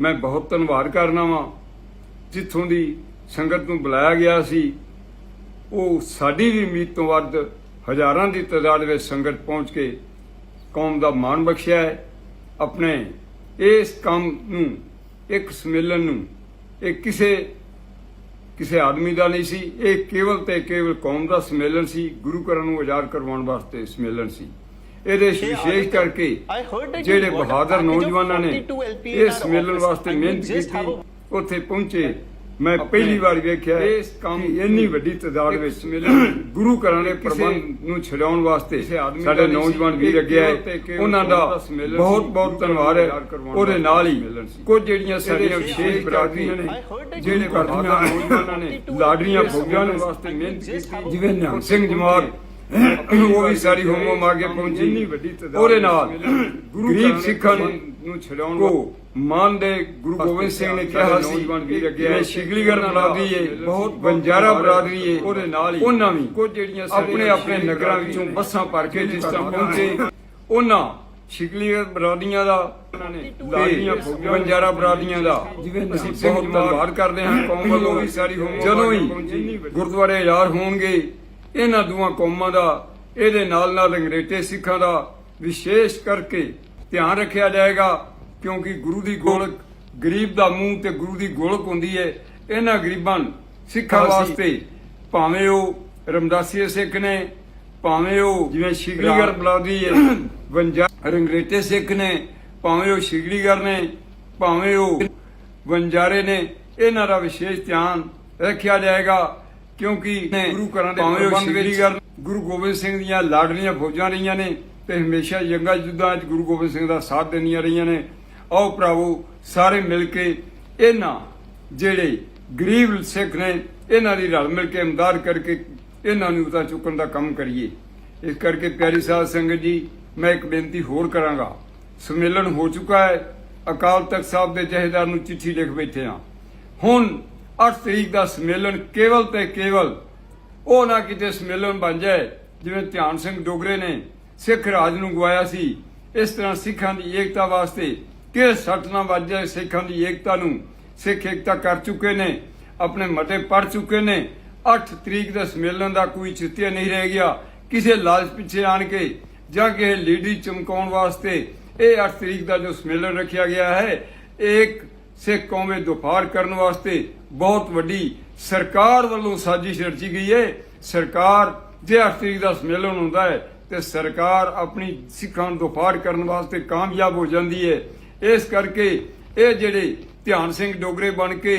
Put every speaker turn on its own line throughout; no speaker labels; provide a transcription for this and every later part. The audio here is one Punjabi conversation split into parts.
ਮੈਂ ਬਹੁਤ ਧੰਨਵਾਦ ਕਰਨਾ ਵਾਂ। ਜਿੱਥੋਂ ਦੀ ਸੰਗਤ ਨੂੰ ਬੁਲਾਇਆ ਗਿਆ ਸੀ, ਉਹ ਸਾਡੀ ਵੀ ਉਮੀਦ ਤੋਂ ਵੱਧ ਹਜ਼ਾਰਾਂ ਦੀ ਤਾਦਾਦ ਵਿੱਚ ਸੰਗਤ ਪਹੁੰਚ ਕੇ ਕੌਮ ਦਾ ਮਾਣ ਬਖਸ਼ਿਆ ਹੈ। ਆਪਣੇ ਇਸ ਕੰਮ ਨੂੰ, ਇੱਕ ਸਮੇਲਨ ਨੂੰ, ਇਹ ਕਿਸੇ ਕਿਸੇ ਆਦਮੀ ਦਾ ਨਹੀਂ ਸੀ, ਇਹ ਕੇਵਲ ਤੇ ਕੇਵਲ ਕੌਮ ਦਾ ਸਮੇਲਨ ਸੀ, ਗੁਰੂ ਘਰਾਂ ਨੂੰ ਆਜ਼ਾਦ ਕਰਵਾਉਣ ਵਾਸਤੇ ਸਮੇਲਨ ਸੀ। ਇਹਦੇ ਵਿਸ਼ੇਸ਼ ਕਰਕੇ ਜਿਹੜੇ ਬਹਾਦਰ ਨੌਜਵਾਨਾਂ ਨੇ ਇਸ ਸਮੇਲਨ ਵਾਸਤੇ ਮਿਹਨਤ ਕੀਤੀ ਉੱਥੇ ਪਹੁੰਚੇ। ਮੈਂ ਪਹਿਲੀ ਵਾਰ ਵੇਖਿਆ ਇਸ ਕੰਮ ਇੰਨੀ ਵੱਡੀ ਤਾਦਾਦ ਵਿੱਚ ਗੁਰੂ ਘਰਾਂ ਦੇ ਪ੍ਰਬੰਧ ਨੂੰ ਛਡਾਉਣ ਵਾਸਤੇ ਸਾਡੇ ਨੌਜਵਾਨ ਵੀਰ ਅੱਗੇ ਆਏ। ਉਹਨਾਂ ਦਾ ਬਹੁਤ ਬਹੁਤ ਧੰਨਵਾਦ ਹੈ। ਉਹਦੇ ਨਾਲ ਹੀ ਕੁਝ ਜਿਹੜੀਆਂ ਸਾਡੀਆਂ ਵਿਸ਼ੇਸ਼ ਬਰਾਦਰੀਆਂ ਨੇ ਜਿਹੜੇ ਕਰਦੀਆਂ ਨੌਜਵਾਨਾਂ ਨੇ ਲਾਡਰੀਆਂ ਫੌਜਾਂ ਨੇ ਵਾਸਤੇ ਮਿਹਨਤ ਕੀਤੀ। ਜਿਵੇਂ ਨਿਹੰਗ ਸਿੰਘ ਜਮਾਤ ਉਹ ਵੀ ਸਾਰੀ ਹੋਮੋ ਮਾਗੇ ਪਹੁੰਚੀ। ਉਹਦੇ ਨਾਲ ਗਰੀਬ ਸਿੱਖਾਂ ਨੂੰ ਛਡਾਉਣ ਕੋ ਮਾਨ ਦੇ ਗੁਰੂ ਗੋਬਿੰਦ ਸਿੰਘ ਨੇ ਕਿਹਾ ਸੀ ਜਿਵੇਂ ਸ਼ਿਗਲੀਗਰ ਬਰਾਦਰੀ ਏ ਬਹੁਤ ਬੰਜਾਰਾ ਬਰਾਦਰੀ ਏ ਉਹਦੇ ਨਾਲ ਹੀ ਉਹਨਾਂ ਵੀ ਕੁਝ ਜਿਹੜੀਆਂ ਆਪਣੇ ਆਪਣੇ ਨਗਰਾਂ ਵਿੱਚੋਂ ਬੱਸਾਂ ਭਰ ਕੇ ਜਿਸ ਤਰ੍ਹਾਂ ਪਹੁੰਚੇ ਉਹਨਾਂ ਸ਼ਿਗਲੀਗਰ ਬਰਾਦਰੀਆਂ ਦਾ ਲਾਡੀਆਂ ਬੰਜਾਰਾ ਬਰਾਦਰੀਆਂ ਦਾ ਜਿਵੇਂ ਅਸੀਂ ਬਹੁਤ ਧੰਨਵਾਦ ਕਰਦੇ ਹਾਂ ਕੌਮ ਵੱਲੋਂ। ਵੀ ਸਾਰੀ ਹੋਮੋ ਜਦੋਂ ਹੀ ਗੁਰਦੁਆਰੇ ਯਾਰ ਹੋਣਗੇ ਇਹਨਾਂ ਦੋਵਾਂ ਕੌਮਾਂ ਦਾ ਇਹਦੇ ਨਾਲ ਨਾਲ ਅੰਗਰੇਜ਼ੇ ਸਿੱਖਾਂ ਦਾ ਵਿਸ਼ੇਸ਼ ਕਰਕੇ ਧਿਆਨ ਰੱਖਿਆ ਜਾਏਗਾ ਕਿਉਂਕਿ ਗੁਰੂ ਦੀ ਗੋਲਕ ਗਰੀਬ ਦਾ ਮੂੰਹ ਤੇ ਗੁਰੂ ਦੀ ਗੋਲਕ ਹੁੰਦੀ ਹੈ। ਇਹਨਾਂ ਗਰੀਬਾਂ ਸਿੱਖਾਂ ਵਾਸਤੇ ਭਾਵੇਂ ਉਹ ਰਮਦਾਸੀਏ ਸਿੱਖ ਨੇ ਭਾਵੇਂ ਉਹ ਜਿਵੇਂ ਸ਼ਿਗਲੀਗਰ ਬਲਾਦੀ ਹੈ ਵੰਜਾ ਅੰਗਰੇਜ਼ੇ ਸਿੱਖ ਨੇ ਭਾਵੇਂ ਉਹ ਸ਼ਿਗਲੀਗਰ ਨੇ ਭਾਵੇਂ ਉਹ ਵੰਜਾਰੇ ਨੇ ਇਹਨਾਂ ਦਾ ਵਿਸ਼ੇਸ਼ ਧਿਆਨ ਰੱਖਿਆ ਜਾਏਗਾ। ਕਿਉਂਕਿ ਗੁਰੂ ਘਰਾਂ ਦੇ ਉਹ ਸ਼ਿਗਲੀਗਰ ਗੁਰੂ ਗੋਬਿੰਦ ਸਿੰਘ ਦੀਆਂ ਲਾਡਲੀਆਂ ਫੌਜਾਂ ਰਹੀਆਂ ਨੇ ਤੇ ਹਮੇਸ਼ਾ ਜੰਗਾਂ ਯੁੱਧਾਂ 'ਚ ਗੁਰੂ ਗੋਬਿੰਦ ਸਿੰਘ ਦਾ ਸਾਥ ਦੇਣੀਆਂ ਰਹੀਆਂ ਨੇ। ਆਓ ਭਰਾਵੋ ਸਾਰੇ ਮਿਲ ਕੇ ਇਹਨਾਂ ਜਿਹੜੇ ਗਰੀਬ ਸਿੱਖ ਨੇ ਇਹਨਾਂ ਦੀ ਰਲ ਮਿਲ ਕੇ ਇਮਦਾਦ ਕਰਕੇ ਇਹਨਾਂ ਨੂੰ ਉਤਾਰ ਚੁੱਕਣ ਦਾ ਕੰਮ ਕਰੀਏ। ਇਸ ਕਰਕੇ ਪਿਆਰੀ ਸਾਧ ਸੰਗਤ ਜੀ ਮੈਂ ਇੱਕ ਬੇਨਤੀ ਹੋਰ ਕਰਾਂਗਾ। ਸੰਮੇਲਨ ਹੋ ਚੁੱਕਾ ਹੈ। ਅਕਾਲ ਤਖਤ ਸਾਹਿਬ ਦੇ ਜਹੇਦਾਰ ਨੂੰ ਚਿੱਠੀ ਲਿਖ ਬੈਠੇ ਹਾਂ। ਹੁਣ 8 ਤਰੀਕ ਦਾ ਸੰਮੇਲਨ ਕੇਵਲ ਤੇ ਕੇਵਲ ਉਹ ਨਾ ਕਿਤੇ ਸੰਮੇਲਨ ਬਣ ਜਾਏ, ਜਿਵੇਂ ਧਿਆਨ ਸਿੰਘ ਡੋਗਰੇ ਨੇ ਸਿੱਖ ਰਾਜ ਨੂੰ ਗਵਾਇਆ ਸੀ। ਇਸ ਤਰ੍ਹਾਂ ਸਿੱਖਾਂ ਦੀ ਏਕਤਾ ਵਾਸਤੇ ਕਿ ਸੱਟ ਨਾ ਵੱਜ ਜਾਏ, ਸਿੱਖਾਂ ਦੀ ਏਕਤਾ ਨੂੰ ਸਿੱਖ ਏਕਤਾ ਕਰ ਚੁੱਕੇ ਨੇ, ਆਪਣੇ ਮਤੇ ਪੜ ਚੁੱਕੇ ਨੇ। 8 ਤਰੀਕ ਦਾ ਸੰਮੇਲਨ ਦਾ ਕੋਈ ਚਿੱਤਿਆ ਨਹੀਂ ਰਹਿ ਗਿਆ। ਕਿਸੇ ਲਾਲਚ ਪਿੱਛੇ ਆਣ ਕੇ ਜਾਂ ਕਿਸੇ ਲੀਡਰੀ ਚਮਕਾਉਣ ਵਾਸਤੇ ਇਹ 8 ਤਰੀਕ ਦਾ ਜੋ ਸੰਮੇਲਨ ਰੱਖਿਆ ਗਿਆ ਹੈ ਇੱਕ ਸਿੱਖ ਕੌਮ ਦੁਫਾਰ ਕਰਨ ਵਾਸਤੇ ਬਹੁਤ ਵੱਡੀ ਸਰਕਾਰ ਵੱਲੋਂ ਸਾਜ਼ਿਸ਼ ਰਚੀ ਗਈ ਹੈ। ਸਰਕਾਰ ਜੇ 8 ਤਰੀਕ ਦਾ ਸੰਮੇਲਨ ਹੁੰਦਾ ਹੈ ਤੇ ਸਰਕਾਰ ਆਪਣੀ ਸਿੱਖਾਂ ਨੂੰ ਦੁਫਾਰ ਕਰਨ ਵਾਸਤੇ ਕਾਮਯਾਬ ਹੋ ਜਾਂਦੀ ਹੈ। ਇਸ ਕਰਕੇ ਇਹ ਜਿਹੜੇ ਧਿਆਨ ਸਿੰਘ ਡੋਗਰੇ ਬਣ ਕੇ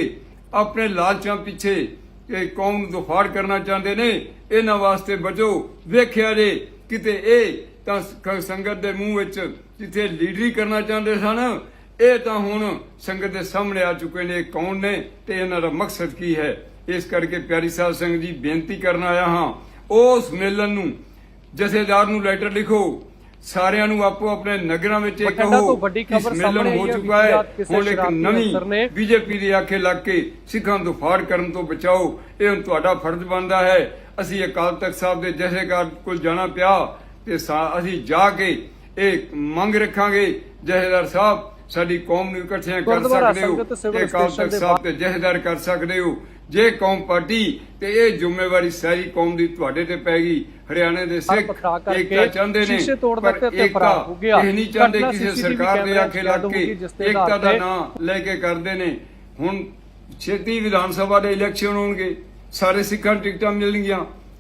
ਆਪਣੇ ਲਾਲਚਾਂ ਪਿੱਛੇ ਇਹ ਕੌਮ ਨੂੰ ਦੋਫਾੜ ਕਰਨਾ ਚਾਹੁੰਦੇ ਨੇ, ਇਹਨਾਂ ਵਾਸਤੇ ਬਚੋ ਵੇਖਿਆ ਜੇ ਕਿਤੇ ਇਹ ਤਾਂ ਸੰਗਤ ਦੇ ਮੂੰਹ ਵਿੱਚ ਜਿੱਥੇ ਲੀਡਰੀ ਕਰਨਾ ਚਾਹੁੰਦੇ ਸਨ ਇਹ ਤਾਂ ਹੁਣ ਸੰਗਤ ਦੇ ਸਾਹਮਣੇ ਆ ਚੁੱਕੇ ਨੇ ਕੌਣ ਨੇ ਤੇ ਇਹਨਾਂ ਦਾ ਮਕਸਦ ਕੀ ਹੈ? ਇਸ ਕਰਕੇ ਪਿਆਰੀ ਸਾਹਿਬ ਸਿੰਘ ਜੀ ਬੇਨਤੀ ਕਰਨ ਆਇਆ ਹਾਂ ਉਸ ਮੇਲਨ ਨੂੰ ਜਥੇਦਾਰ ਨੂੰ ਲੈਟਰ ਲਿਖੋ ਸਾਰਿਆਂ ਨੂੰ ਆਪੋ ਆਪਣੇ ਨਗਰਾਂ ਵਿੱਚ ਇਹ ਕਹੋ
ਤੋਂ
ਸੰਮੇਲਨ
ਸਾਹਮਣੇ
ਹੋ ਚੁੱਕਾ ਹੈ। ਹੁਣ ਇੱਕ ਨਵੀਂ ਬੀਜੇਪੀ ਦੇ ਆਖੇ ਲੱਗ ਕੇ ਸਿੱਖਾਂ ਨੂੰ ਫਾੜ ਕਰਨ ਤੋਂ ਬਚਾਓ ਇਹ ਹੁਣ ਤੁਹਾਡਾ ਫਰਜ਼ ਬਣਦਾ ਹੈ। ਅਸੀਂ ਅਕਾਲ ਤਖਤ ਸਾਹਿਬ ਦੇ ਜਥੇਦਾਰ ਕੋਲ ਜਾਣਾ ਪਿਆ ਤੇ ਅਸੀਂ ਜਾ ਕੇ ਇਹ ਮੰਗ ਰੱਖਾਂਗੇ। ਜਥੇਦਾਰ ਸਾਹਿਬ ਸਾਡੀ ਕੌਮ ਨੂੰ ਇਕੱਠਿਆਂ ਕਰ ਸਕਦੇ ਹੋ ਤੇ ਤਖਤ
ਦੇ
ਸਾਹਿਬ ਤੇ ਜਥੇਦਾਰ ਕਰ ਸਕਦੇ ਹੋ। ਜੇ ਕੌਮ ਪਾਰਟੀ ਤੇ ਇਹ ਜ਼ਿੰਮੇਵਾਰੀ ਸਾਰੀ ਕੌਮ ਦੀ ਤੁਹਾਡੇ ਤੇ ਪੈ ਗਈ ਹਰਿਆਣੇ ਦੇ ਸਿੱਖ ਏਕਤਾ ਚਾਹੁੰਦੇ ਨੇ
ਸ਼ੀਸ਼ੇ ਤੋੜ
ਪਰ ਏਕਤਾ। ਇਹ ਨਹੀਂ ਚਾਹੁੰਦੇ ਕਿਸੇ ਸਰਕਾਰ ਦੇ ਆਖੇ ਲੱਗ ਕੇ ਏਕਤਾ ਦਾ ਨਾਂ ਲੈ ਕੇ ਕਰਦੇ ਨੇ। ਹੁਣ ਛੇਤੀ ਵਿਧਾਨ ਸਭਾ ਦੇ ਇਲੈਕਸ਼ਨ ਹੋਣਗੇ ਸਾਰੇ ਸਿੱਖਾਂ ਟਿਕਟਾਂ ਮਿਲਣਗੀਆਂ।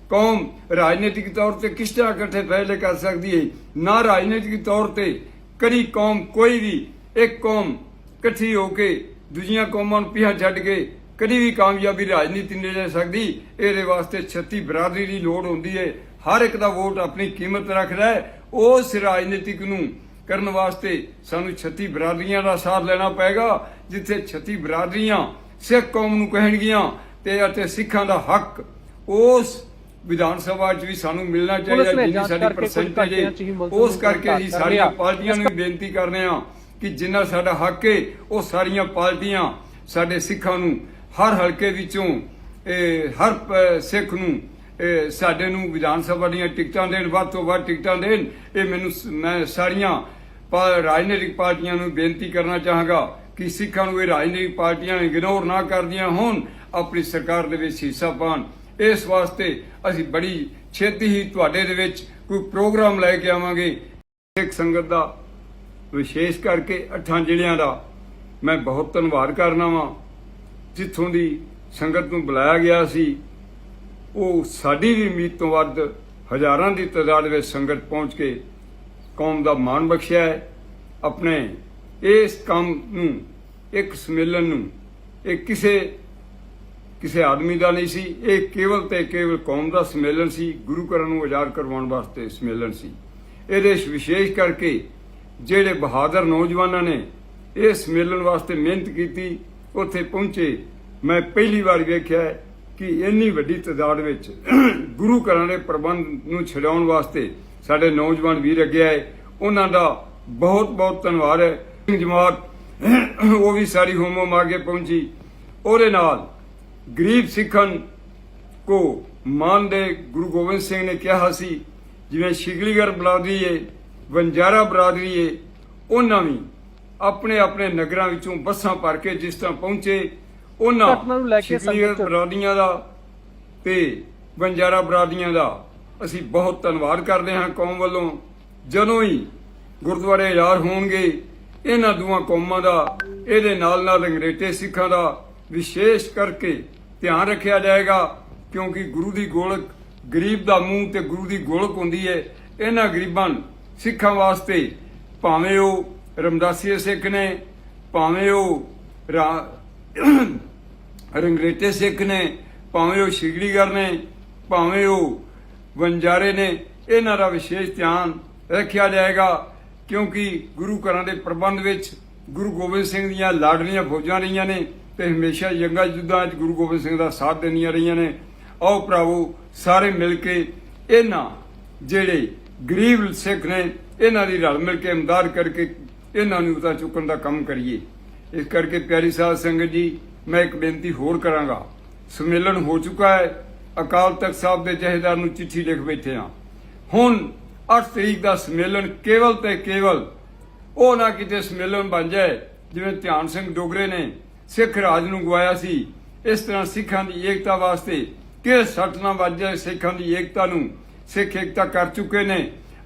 ਕੌਮ ਰਾਜਨੀਤਿਕ ਤੌਰ ਤੇ ਕਿਸ ਤਰ੍ਹਾਂ ਇਕੱਠੇ ਫੈਸਲੇ ਕਰ ਸਕਦੀ ਹੈ? ਨਾ ਰਾਜਨੀਤਿਕ ਤੌਰ ਤੇ ਕਦੀ ਕੌਮ ਕੋਈ ਵੀ ਇੱਕ ਕੌਮ ਇਕੱਠੀ ਹੋ ਕੇ ਦੂਜੀਆਂ ਕੌਮਾਂ ਨੂੰ ਪਿੱਛੇ ਛੱਡ ਕੇ ਕਦੀ ਵੀ ਕਾਮਯਾਬੀ ਰਾਜਨੀਤੀ ਨਹੀਂ ਲੈ ਸਕਦੀ ਇਹਦੇ ਵਾਸਤੇ 36 ਬਰਾਦਰੀ ਦੀ ਲੋੜ ਹੁੰਦੀ ਹੈ। ਹਰ ਇੱਕ ਦਾ ਵੋਟ ਆਪਣੀ ਕੀਮਤ ਰੱਖਦਾ ਹੈ। ਉਸ ਰਾਜਨੀਤਿਕ ਨੂੰ ਕਰਨ ਵਾਸਤੇ ਸਾਨੂੰ 36 ਬਰਾਦਰੀਆਂ ਦਾ ਸਾਥ ਲੈਣਾ ਪਏਗਾ ਜਿੱਥੇ 36 ਬਰਾਦਰੀਆਂ ਸਿੱਖ ਕੌਮ ਨੂੰ ਕਹਿਣਗੀਆਂ ਤੇ ਅਤੇ ਸਿੱਖਾਂ ਦਾ ਹੱਕ ਉਸ ਵਿਧਾਨ ਸਭਾ 'ਚ ਵੀ ਸਾਨੂੰ ਮਿਲਣਾ ਚਾਹੀਦਾ ਜਿੰਨੀ ਸਾਡੀ ਪਰਸੈਂਟੇਜ ਉਸ ਕਰਕੇ
ਕਰ
ਸਾਰੀਆਂ। ਪਾਰਟੀਆਂ ਨੂੰ ਬੇਨਤੀ ਕਰਦੇ ਹਾਂ ਕਿ ਜਿੰਨਾ ਸਾਡਾ ਹੱਕ ਏ, ਉਹ ਸਾਰੀਆਂ ਪਾਰਟੀਆਂ ਸਾਡੇ ਸਿੱਖਾਂ ਨੂੰ, ਹਰ ਹਲਕੇ ਵਿੱਚੋਂ ਹਰ ਸਿੱਖ ਨੂੰ ਸਾਡੇ ਨੂੰ ਵਿਧਾਨ ਸਭਾ ਦੀਆਂ ਟਿਕਟਾਂ ਦੇਣ, ਵੱਧ ਤੋਂ ਵੱਧ ਟਿਕਟਾਂ ਦੇਣ, ਇਹ ਮੈਨੂੰ ਮੈਂ ਸਾਰੀਆਂ ਪਾ- ਰਾਜਨੀਤਿਕ ਪਾਰਟੀਆਂ ਨੂੰ ਬੇਨਤੀ ਕਰਨਾ ਚਾਹਾਂਗਾ ਕਿ ਸਿੱਖਾਂ ਨੂੰ ਇਹ ਰਾਜਨੀਤਿਕ ਪਾਰਟੀਆਂ ਇਗਨੋਰ ਨਾ ਕਰਦੀਆਂ ਹੋਣ, ਆਪਣੀ ਸਰਕਾਰ ਦੇ ਵਿੱਚ ਹਿੱਸਾ ਪਾਣ ਇਸ ਵਾਸਤੇ ਅਸੀਂ ਬੜੀ ਛੇਤੀ ਹੀ ਤੁਹਾਡੇ ਦੇ ਵਿੱਚ ਕੋਈ ਪ੍ਰੋਗਰਾਮ ਲੈ ਕੇ ਆਵਾਂਗੇ। ਸਿੱਖ ਸੰਗਤ ਦਾ ਵਿਸ਼ੇਸ਼ ਕਰਕੇ ਅੱਠਾਂ ਜ਼ਿਲ੍ਹਿਆਂ ਦਾ ਮੈਂ ਬਹੁਤ ਧੰਨਵਾਦ ਕਰਨਾ ਵਾਂ। ਜਿੱਥੋਂ ਦੀ ਸੰਗਤ ਨੂੰ ਬੁਲਾਇਆ ਗਿਆ ਸੀ, ਉਹ ਸਾਡੀ ਵੀ ਉਮੀਦ ਤੋਂ ਵੱਧ ਹਜ਼ਾਰਾਂ ਦੀ ਤਾਦਾਦ ਵਿੱਚ ਸੰਗਤ ਪਹੁੰਚ ਕੇ ਕੌਮ ਦਾ ਮਾਣ ਬਖਸ਼ਿਆ ਹੈ। ਆਪਣੇ ਇਸ ਕੰਮ ਨੂੰ, ਇੱਕ ਸਮੇਲਨ ਨੂੰ, ਇਹ ਕਿਸੇ ਕਿਸੇ ਆਦਮੀ ਦਾ ਨਹੀਂ ਸੀ, ਇਹ ਕੇਵਲ ਤੇ ਕੇਵਲ ਕੌਮ ਦਾ ਸਮੇਲਨ ਸੀ, ਗੁਰੂ ਘਰਾਂ ਨੂੰ ਆਜ਼ਾਦ ਕਰਵਾਉਣ ਵਾਸਤੇ ਸਮੇਲਨ ਸੀ। ਇਹਦੇ ਵਿਸ਼ੇਸ਼ ਕਰਕੇ ਜਿਹੜੇ ਬਹਾਦਰ ਨੌਜਵਾਨਾਂ ਨੇ ਇਸ ਸਮੇਲਨ ਵਾਸਤੇ ਮਿਹਨਤ ਕੀਤੀ, ਉੱਥੇ ਪਹੁੰਚੇ। ਮੈਂ ਪਹਿਲੀ ਵਾਰ ਵੇਖਿਆ ਕਿ ਇੰਨੀ ਵੱਡੀ ਤਾਦਾਦ ਵਿੱਚ ਗੁਰੂ ਘਰਾਂ ਦੇ ਪ੍ਰਬੰਧ ਨੂੰ ਛਡਾਉਣ ਵਾਸਤੇ ਸਾਡੇ ਨੌਜਵਾਨ ਵੀਰ ਅੱਗੇ ਆਏ। ਉਹਨਾਂ ਦਾ ਬਹੁਤ ਬਹੁਤ ਧੰਨਵਾਦ ਹੈ। ਜਮਾਤ, ਉਹ ਵੀ ਸਾਰੀ ਹੋਮੋ ਮਾਗੇ ਪਹੁੰਚੀ। ਉਹਦੇ ਨਾਲ ਗਰੀਬ ਸਿੱਖਾਂ ਕੋ ਮਾਨ ਦੇ ਗੁਰੂ ਗੋਬਿੰਦ ਸਿੰਘ ਨੇ ਕਿਹਾ ਸੀ, ਜਿਵੇਂ ਸ਼ਿਗਲੀਗਰ ਬੁਲਾਉਂਦੀ ਏ ਵੰਜਾਰਾ ਬਰਾਦਰੀ ਏ ਉਹਨਾਂ ਵੀ ਆਪਣੇ ਆਪਣੇ ਨਗਰਾਂ ਵਿੱਚੋਂ ਬੱਸਾਂ ਭਰ ਕੇ ਜਿਸ ਤਰ੍ਹਾਂ ਪਹੁੰਚੇ ਉਹਨਾਂ
ਚ-
ਬਰਾਦਰੀਆਂ ਦਾ ਤੇ ਵੰਜਾਰਾ ਬਰਾਦਰੀਆਂ ਦਾ ਅਸੀਂ ਬਹੁਤ ਧੰਨਵਾਦ ਕਰਦੇ ਹਾਂ ਕੌਮ ਵੱਲੋਂ। ਜਦੋਂ ਹੀ ਗੁਰਦੁਆਰੇ ਯਾਰ ਹੋਣਗੇ ਇਹਨਾਂ ਦੋਵਾਂ ਕੌਮਾਂ ਦਾ ਇਹਦੇ ਨਾਲ ਨਾਲ ਅੰਗਰੇਜ਼ੇ ਸਿੱਖਾਂ ਦਾ ਵਿਸ਼ੇਸ਼ ਕਰਕੇ ਧਿਆਨ ਰੱਖਿਆ ਜਾਏਗਾ ਕਿਉਂਕਿ ਗੁਰੂ ਦੀ ਗੋਲਕ ਗਰੀਬ ਦਾ ਮੂੰਹ ਤੇ ਗੁਰੂ ਦੀ ਗੋਲਕ ਹੁੰਦੀ ਹੈ ਇਹਨਾਂ ਗਰੀਬਾਂ ਸਿੱਖਾਂ ਵਾਸਤੇ ਭਾਵੇਂ ਉਹ ਰਮਦਾਸੀਏ ਸਿੱਖ ਨੇ, ਭਾਵੇਂ ਉਹ ਰਾ- ਰੰਗਰੇਟੇ ਸਿੱਖ ਨੇ, ਭਾਵੇਂ ਉਹ ਸ਼ਿਗੜੀਗਰ ਨੇ, ਭਾਵੇਂ ਉਹ ਵੰਜਾਰੇ ਨੇ, ਇਹਨਾਂ ਦਾ ਵਿਸ਼ੇਸ਼ ਧਿਆਨ ਰੱਖਿਆ ਜਾਏਗਾ ਕਿਉਂਕਿ ਗੁਰੂ ਘਰਾਂ ਦੇ ਪ੍ਰਬੰਧ ਵਿੱਚ ਗੁਰੂ ਗੋਬਿੰਦ ਸਿੰਘ ਦੀਆਂ ਲਾਡਲੀਆਂ ਫੌਜਾਂ ਰਹੀਆਂ ਨੇ ਤੇ ਹਮੇਸ਼ਾ ਜੰਗਾਂ ਯੁੱਧਾਂ 'ਚ ਗੁਰੂ ਗੋਬਿੰਦ ਸਿੰਘ ਦਾ ਸਾਥ ਦਿੰਦੀਆਂ ਰਹੀਆਂ ਨੇ। ਆਓ ਭਰਾਵੋ, ਸਾਰੇ ਮਿਲ ਕੇ ਇਹਨਾਂ ਜਿਹੜੇ ਗਰੀਬ ਸਿੱਖ ਨੇ ਇਹਨਾਂ ਦੀ ਰਲ ਮਿਲ ਕੇ ਇਮਦਾਦ ਕਰਕੇ ਇਹਨਾਂ ਨੂੰ ਉਤਾ ਚੁੱਕਣ ਦਾ ਕੰਮ ਕਰੀਏ। ਇਸ ਕਰਕੇ ਪਿਆਰੀ ਸਾਧ ਸੰਗਤ ਜੀ, ਮੈਂ ਇੱਕ ਬੇਨਤੀ ਹੋਰ ਕਰਾਂਗਾ। ਸੰਮੇਲਨ ਹੋ ਚੁੱਕਾ ਹੈ। ਅਕਾਲ ਤਖਤ ਸਾਹਿਬ ਦੇ ਜਹੇਦਾਰ ਨੂੰ ਚਿੱਠੀ ਲਿਖ ਬੈਠੇ ਹਾਂ। ਹੁਣ 8 ਤਰੀਕ ਦਾ ਸੰਮੇਲਨ ਕੇਵਲ ਤੇ ਕੇਵਲ ਉਹ ਨਾ ਕਿਤੇ ਸੰਮੇਲਨ ਬਣ ਜਾਏ, ਜਿਵੇਂ ਧਿਆਨ ਸਿੰਘ ਡੋਗਰੇ ਨੇ ਸਿੱਖ ਰਾਜ ਨੂੰ ਗਵਾਇਆ ਸੀ। ਇਸ ਤਰ੍ਹਾਂ ਸਿੱਖਾਂ ਦੀ ਏਕਤਾ ਵਾਸਤੇ ਕਿ ਸੱਟ ਨਾ ਵੱਜ ਜਾਏ ਸਿੱਖਾਂ ਦੀ ਏਕਤਾ ਨੂੰ ਸਿੱਖ ਏਕਤਾ ਕਰ ਚੁੱਕੇ ਨੇ,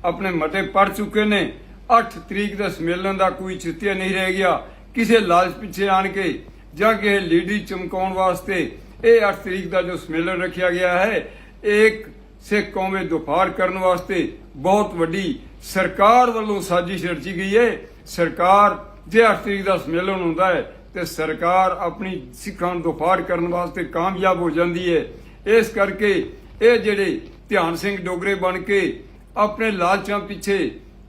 ਆਪਣੇ ਮਤੇ ਪੜ ਚੁੱਕੇ ਨੇ। 8 ਤਰੀਕ ਦਾ ਸੰਮੇਲਨ ਦਾ ਕੋਈ ਚਿੱਤਿਆ ਨਹੀਂ ਰਹਿ ਗਿਆ। ਕਿਸੇ ਲਾਲਚ ਪਿੱਛੇ ਆਣ ਕੇ ਜਾਂ ਕਿਸੇ ਲੀਡਰੀ ਚਮਕਾਉਣ ਵਾਸਤੇ ਇਹ 8 ਤਰੀਕ ਦਾ ਜੋ ਸੰਮੇਲਨ ਰੱਖਿਆ ਗਿਆ ਹੈ, ਇੱਕ ਸਿੱਖ ਕੌਮ ਦੁਫਾਰ ਕਰਨ ਵਾਸਤੇ ਬਹੁਤ ਵੱਡੀ ਸਰਕਾਰ ਵੱਲੋਂ ਸਾਜ਼ਿਸ਼ ਰਚੀ ਗਈ ਹੈ। ਸਰਕਾਰ, ਜੇ 8 ਤਰੀਕ ਦਾ ਸੰਮੇਲਨ ਹੁੰਦਾ ਹੈ, ਤੇ ਸਰਕਾਰ ਆਪਣੀ ਸਿੱਖਾਂ ਨੂੰ ਦੁਫਾਰ ਕਰਨ ਵਾਸਤੇ ਕਾਮਯਾਬ ਹੋ ਜਾਂਦੀ ਹੈ। ਇਸ ਕਰਕੇ ਇਹ ਜਿਹੜੇ ਧਿਆਨ ਸਿੰਘ ਡੋਗਰੇ ਬਣ ਕੇ ਆਪਣੇ ਲਾਲਚਾਂ ਪਿੱਛੇ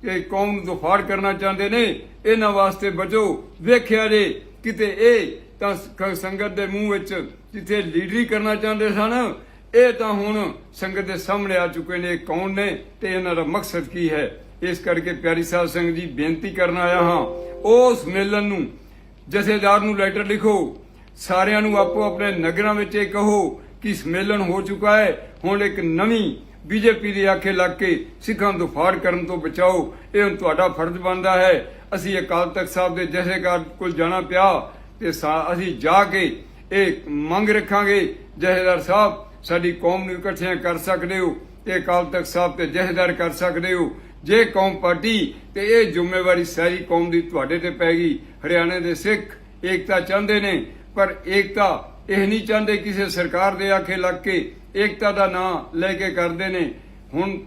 ਇਹ ਕੌਮ ਨੂੰ ਦੁਫਾੜ ਕਰਨਾ ਚਾਹੁੰਦੇ ਨੇ, ਇਹਨਾਂ ਵਾਸਤੇ ਬਚੋ ਵੇਖਿਆ ਜੇ ਕਿਤੇ ਇਹ ਤਾਂ ਸੰਗਤ ਦੇ ਮੂੰਹ ਵਿੱਚ ਜਿੱਥੇ ਲੀਡਰੀ ਕਰਨਾ ਚਾਹੁੰਦੇ ਸਨ, ਇਹ ਤਾਂ ਹੁਣ ਸੰਗਤ ਦੇ ਸਾਹਮਣੇ ਆ ਚੁੱਕੇ ਨੇ ਇਹ ਕੌਣ ਨੇ ਤੇ ਇਹਨਾਂ ਦਾ ਮਕਸਦ ਕੀ ਹੈ? ਇਸ ਕਰਕੇ ਪਿਆਰੀ ਸਾਹਿਬ ਸਿੰਘ ਜੀ ਬੇਨਤੀ ਕਰਨ ਆਇਆ ਹਾਂ, ਉਸ ਮੇਲਨ ਨੂੰ ਜਥੇਦਾਰ ਨੂੰ ਲੈਟਰ ਲਿਖੋ, ਸਾਰਿਆਂ ਨੂੰ ਆਪੋ ਆਪਣੇ ਨਗਰਾਂ ਵਿੱਚ ਇਹ ਕਹੋ ਕਿ ਸੰਮੇਲਨ ਹੋ ਚੁੱਕਾ ਹੈ? ਹੁਣ ਇੱਕ ਨਵੀਂ ਬੀਜੇਪੀ ਦੀ ਆਖੇ ਲੱਗ ਕੇ ਸਿੱਖਾਂ ਨੂੰ ਫਾੜ ਕਰਨ ਤੋਂ ਬਚਾਓ, ਇਹ ਹੁਣ ਤੁਹਾਡਾ ਫਰਜ਼ ਬਣਦਾ ਹੈ। ਅਸੀਂ ਅਕਾਲ ਤਖਤ ਸਾਹਿਬ ਦੇ ਜਥੇਦਾਰ ਕੋਲ ਜਾਣਾ ਪਿਆ ਤੇ ਅਸੀਂ ਜਾ ਕੇ ਇਹ ਮੰਗ ਰੱਖਾਂਗੇ। ਜਥੇਦਾਰ ਸਾਹਿਬ, ਸਾਡੀ ਕੌਮ ਨੂੰ ਇਕੱਠਿਆਂ ਕਰ ਸਕਦੇ ਹੋ ਇਹ ਅਕਾਲ ਤਖਤ ਸਾਹਿਬ ਤੇ ਜਥੇਦਾਰ ਕਰ ਸਕਦੇ ਹੋ। ਜੇ ਕੌਮ ਪਾਰਟੀ ਤੇ ਇਹ ਜ਼ਿੰਮੇਵਾਰੀ ਸਾਰੀ ਕੌਮ ਦੀ ਤੁਹਾਡੇ ਤੇ ਪੈ ਗਈ। ਹਰਿਆਣੇ ਦੇ ਸਿੱਖ ਏਕਤਾ ਚਾਹੁੰਦੇ ਨੇ, ਪਰ ਏਕਤਾ ਇਹ ਨਹੀਂ ਚਾਹੁੰਦੇ ਕਿਸੇ ਸਰਕਾਰ ਦੇ ਆਖੇ ਲੱਗ ਕੇ ਏਕਤਾ ਦਾ ਨਾਂ ਲੈ ਕੇ ਕਰਦੇ ਨੇ। ਹੁਣ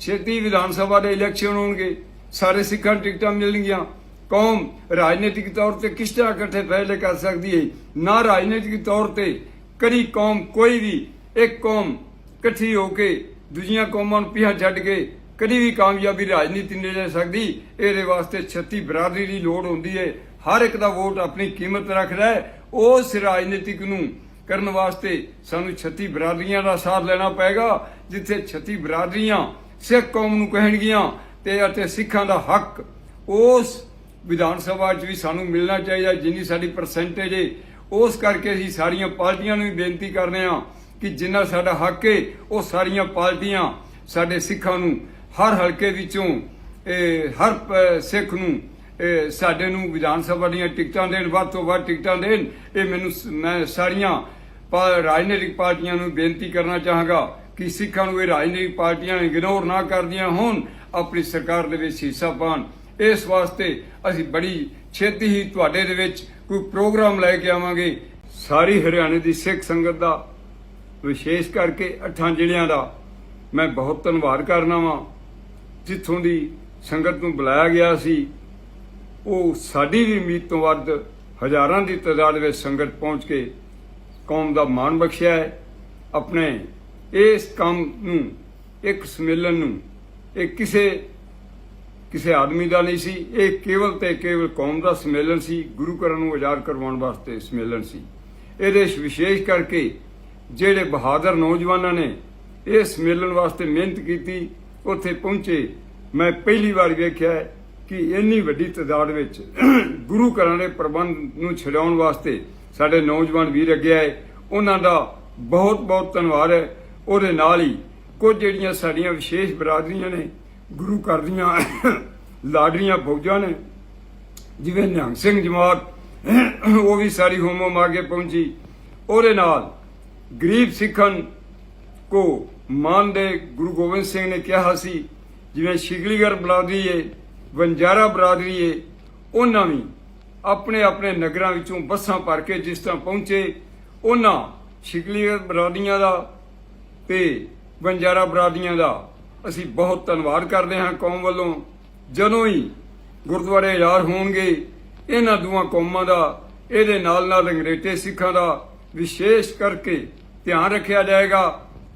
ਛੇਤੀ ਵਿਧਾਨ ਸਭਾ ਦੇ ਇਲੈਕਸ਼ਨ ਹੋਣਗੇ, ਸਾਰੇ ਸਿੱਖਾਂ ਨੂੰ ਟਿਕਟਾਂ ਮਿਲਣਗੀਆਂ। ਕੌਮ ਰਾਜਨੀਤਿਕ ਤੌਰ ਤੇ ਕਿਸ ਤਰ੍ਹਾਂ ਇਕੱਠੇ ਫੈਸਲੇ ਕਰ ਸਕਦੀ ਹੈ। ਨਾ ਰਾਜਨੀਤਿਕ ਤੌਰ ਤੇ ਕਦੀ ਕੌਮ ਕੋਈ ਵੀ, ਇੱਕ ਕੌਮ ਇਕੱਠੀ ਹੋ ਕੇ ਦੂਜੀਆਂ ਕੌਮਾਂ ਨੂੰ ਪਿੱਛੇ ਛੱਡ ਕੇ ਕਦੀ ਵੀ ਕਾਮਯਾਬੀ ਰਾਜਨੀਤੀ ਨਹੀਂ ਲੈ ਸਕਦੀ। ਇਹਦੇ ਵਾਸਤੇ 36 ਬਰਾਦਰੀ ਦੀ ਲੋੜ ਹੁੰਦੀ ਹੈ। ਹਰ ਇੱਕ ਦਾ ਵੋਟ ਆਪਣੀ ਕੀਮਤ ਰੱਖਦਾ ਹੈ। ਉਸ ਰਾਜਨੀਤਿਕ ਨੂੰ ਕਰਨ ਵਾਸਤੇ ਸਾਨੂੰ 36 ਬਰਾਦਰੀਆਂ ਦਾ ਸਾਥ ਲੈਣਾ ਪਏਗਾ, ਜਿੱਥੇ 36 ਬਰਾਦਰੀਆਂ ਸਿੱਖ ਕੌਮ ਨੂੰ ਕਹਿਣਗੀਆਂ ਤੇ ਅਤੇ ਸਿੱਖਾਂ ਦਾ ਹੱਕ ਉਸ ਵਿਧਾਨ ਸਭਾ 'ਚ ਵੀ ਸਾਨੂੰ ਮਿਲਣਾ ਚਾਹੀਦਾ, ਜਿੰਨੀ ਸਾਡੀ ਪਰਸੈਂਟੇਜ ਹੈ ਉਸ ਕਰਕੇ ਅਸੀਂ ਸਾਰੀਆਂ ਪਾਰਟੀਆਂ ਨੂੰ ਵੀ ਬੇਨਤੀ ਕਰਦੇ ਹਾਂ ਕਿ ਜਿੰਨਾ ਸਾਡਾ ਹੱਕ ਹੈ ਉਹ ਸਾਰੀਆਂ ਪਾਰਟੀਆਂ ਸਾਡੇ ਸਿੱਖਾਂ ਨੂੰ ਹਰ ਹਲਕੇ ਵਿੱਚੋਂ ਹਰ ਸਿੱਖ ਨੂੰ ਸਾਡੇ ਨੂੰ ਵਿਧਾਨ ਸਭਾ ਦੀਆਂ ਟਿਕਟਾਂ ਦੇਣ, ਵੱਧ ਤੋਂ ਵੱਧ ਟਿਕਟਾਂ ਦੇਣ, ਇਹ ਮੈਨੂੰ ਸ- ਮੈਂ ਸਾਰੀਆਂ ਪਾ- ਰਾਜਨੀਤਿਕ ਪਾਰਟੀਆਂ ਨੂੰ ਬੇਨਤੀ ਕਰਨਾ ਚਾਹਾਂਗਾ ਕਿ ਸਿੱਖਾਂ ਨੂੰ ਇਹ ਰਾਜਨੀਤਿਕ ਪਾਰਟੀਆਂ ਇਗਨੋਰ ਨਾ ਕਰਦੀਆਂ ਹੋਣ, ਆਪਣੀ ਸਰਕਾਰ ਦੇ ਵਿੱਚ ਹਿੱਸਾ ਪਾਣ ਇਸ ਵਾਸਤੇ ਅਸੀਂ ਬੜੀ ਛੇਤੀ ਹੀ ਤੁਹਾਡੇ ਦੇ ਵਿੱਚ ਕੋਈ ਪ੍ਰੋਗਰਾਮ ਲੈ ਕੇ ਆਵਾਂਗੇ। ਸਾਰੀ ਹਰਿਆਣੇ ਦੀ ਸਿੱਖ ਸੰਗਤ ਦਾ, ਵਿਸ਼ੇਸ਼ ਕਰਕੇ ਅੱਠਾਂ ਜ਼ਿਲ੍ਹਿਆਂ ਦਾ, ਮੈਂ ਬਹੁਤ ਧੰਨਵਾਦ ਕਰਨਾ ਵਾਂ। ਜਿੱਥੋਂ ਦੀ ਸੰਗਤ ਨੂੰ ਬੁਲਾਇਆ ਗਿਆ ਸੀ ਉਹ ਸਾਡੀ ਵੀ ਉਮੀਦ ਤੋਂ ਵੱਧ ਹਜ਼ਾਰਾਂ ਦੀ ਤਾਦਾਦ ਵਿੱਚ ਸੰਗਤ ਪਹੁੰਚ ਕੇ ਕੌਮ ਦਾ ਮਾਣ ਬਖਸ਼ਿਆ ਹੈ। ਆਪਣੇ ਇਸ ਕੰਮ ਨੂੰ, ਇੱਕ ਸਮੇਲਨ ਨੂੰ, ਇਹ ਕਿਸੇ ਕਿਸੇ ਆਦਮੀ ਦਾ ਨਹੀਂ ਸੀ। ਇਹ ਕੇਵਲ ਤੇ ਕੇਵਲ ਕੌਮ ਦਾ ਸਮੇਲਨ ਸੀ। ਗੁਰੂ ਘਰਾਂ ਨੂੰ ਆਜ਼ਾਦ ਕਰਵਾਉਣ ਵਾਸਤੇ ਸਮੇਲਨ ਸੀ। ਇਹਦੇ ਵਿਸ਼ੇਸ਼ ਕਰਕੇ ਜਿਹੜੇ ਬਹਾਦਰ ਨੌਜਵਾਨਾਂ ਨੇ ਇਹ ਸਮੇਲਨ ਵਾਸਤੇ ਮਿਹਨਤ ਕੀਤੀ, ਉੱਥੇ ਪਹੁੰਚੇ, ਮੈਂ ਪਹਿਲੀ ਵਾਰ ਵੇਖਿਆ ਕਿ ਇੰਨੀ ਵੱਡੀ ਤਾਦਾਦ ਵਿੱਚ ਗੁਰੂ ਘਰਾਂ ਦੇ ਪ੍ਰਬੰਧ ਨੂੰ ਛਡਾਉਣ ਵਾਸਤੇ ਸਾਡੇ ਨੌਜਵਾਨ ਵੀਰ ਅੱਗੇ ਆਏ। ਉਹਨਾਂ ਦਾ ਬਹੁਤ ਬਹੁਤ ਧੰਨਵਾਦ ਹੈ। ਉਹਦੇ ਨਾਲ ਹੀ ਕੁਝ ਜਿਹੜੀਆਂ ਸਾਡੀਆਂ ਵਿਸ਼ੇਸ਼ ਬਰਾਦਰੀਆਂ ਨੇ, ਗੁਰੂ ਘਰ ਦੀਆਂ ਲਾਡਰੀਆਂ ਫੌਜਾਂ ਨੇ, ਜਿਵੇਂ ਨਿਹੰਗ ਸਿੰਘ ਜਮਾਤ, ਉਹ ਵੀ ਸਾਰੀ ਹੋਮੋ ਮਾ ਕੇ ਪਹੁੰਚੀ। ਉਹਦੇ ਨਾਲ ਗਰੀਬ ਸਿੱਖਾਂ ਕੋ ਮਾਨ ਦੇ ਗੁਰੂ ਗੋਬਿੰਦ ਸਿੰਘ ਨੇ ਕਿਹਾ ਸੀ, ਜਿਵੇਂ ਸ਼ਿਗਲੀਗਰ ਬਰਾਦਰੀ ਏ ਵੰਜਾਰਾ ਬਰਾਦਰੀ ਏ, ਉਹਨਾਂ ਵੀ ਆਪਣੇ ਆਪਣੇ ਨਗਰਾਂ ਵਿੱਚੋਂ ਬੱਸਾਂ ਭਰ ਕੇ ਜਿਸ ਤਰ੍ਹਾਂ ਪਹੁੰਚੇ, ਉਹਨਾਂ ਸ਼ਿਗਲੀਗਰ ਬਰਾਦਰੀਆਂ ਦਾ ਤੇ ਵੰਜਾਰਾ ਬਰਾਦਰੀਆਂ ਦਾ ਅਸੀਂ ਬਹੁਤ ਧੰਨਵਾਦ ਕਰਦੇ ਹਾਂ ਕੌਮ ਵੱਲੋਂ। ਜਦੋਂ ਹੀ ਗੁਰਦੁਆਰੇ ਯਾਰ ਹੋਣਗੇ, ਇਹਨਾਂ ਦੋਵਾਂ ਕੌਮਾਂ ਦਾ, ਇਹਦੇ ਨਾਲ ਨਾਲ ਅੰਗਰੇਜ਼ੇ ਸਿੱਖਾਂ ਦਾ ਵਿਸ਼ੇਸ਼ ਕਰਕੇ ਧਿਆਨ ਰੱਖਿਆ ਜਾਏਗਾ,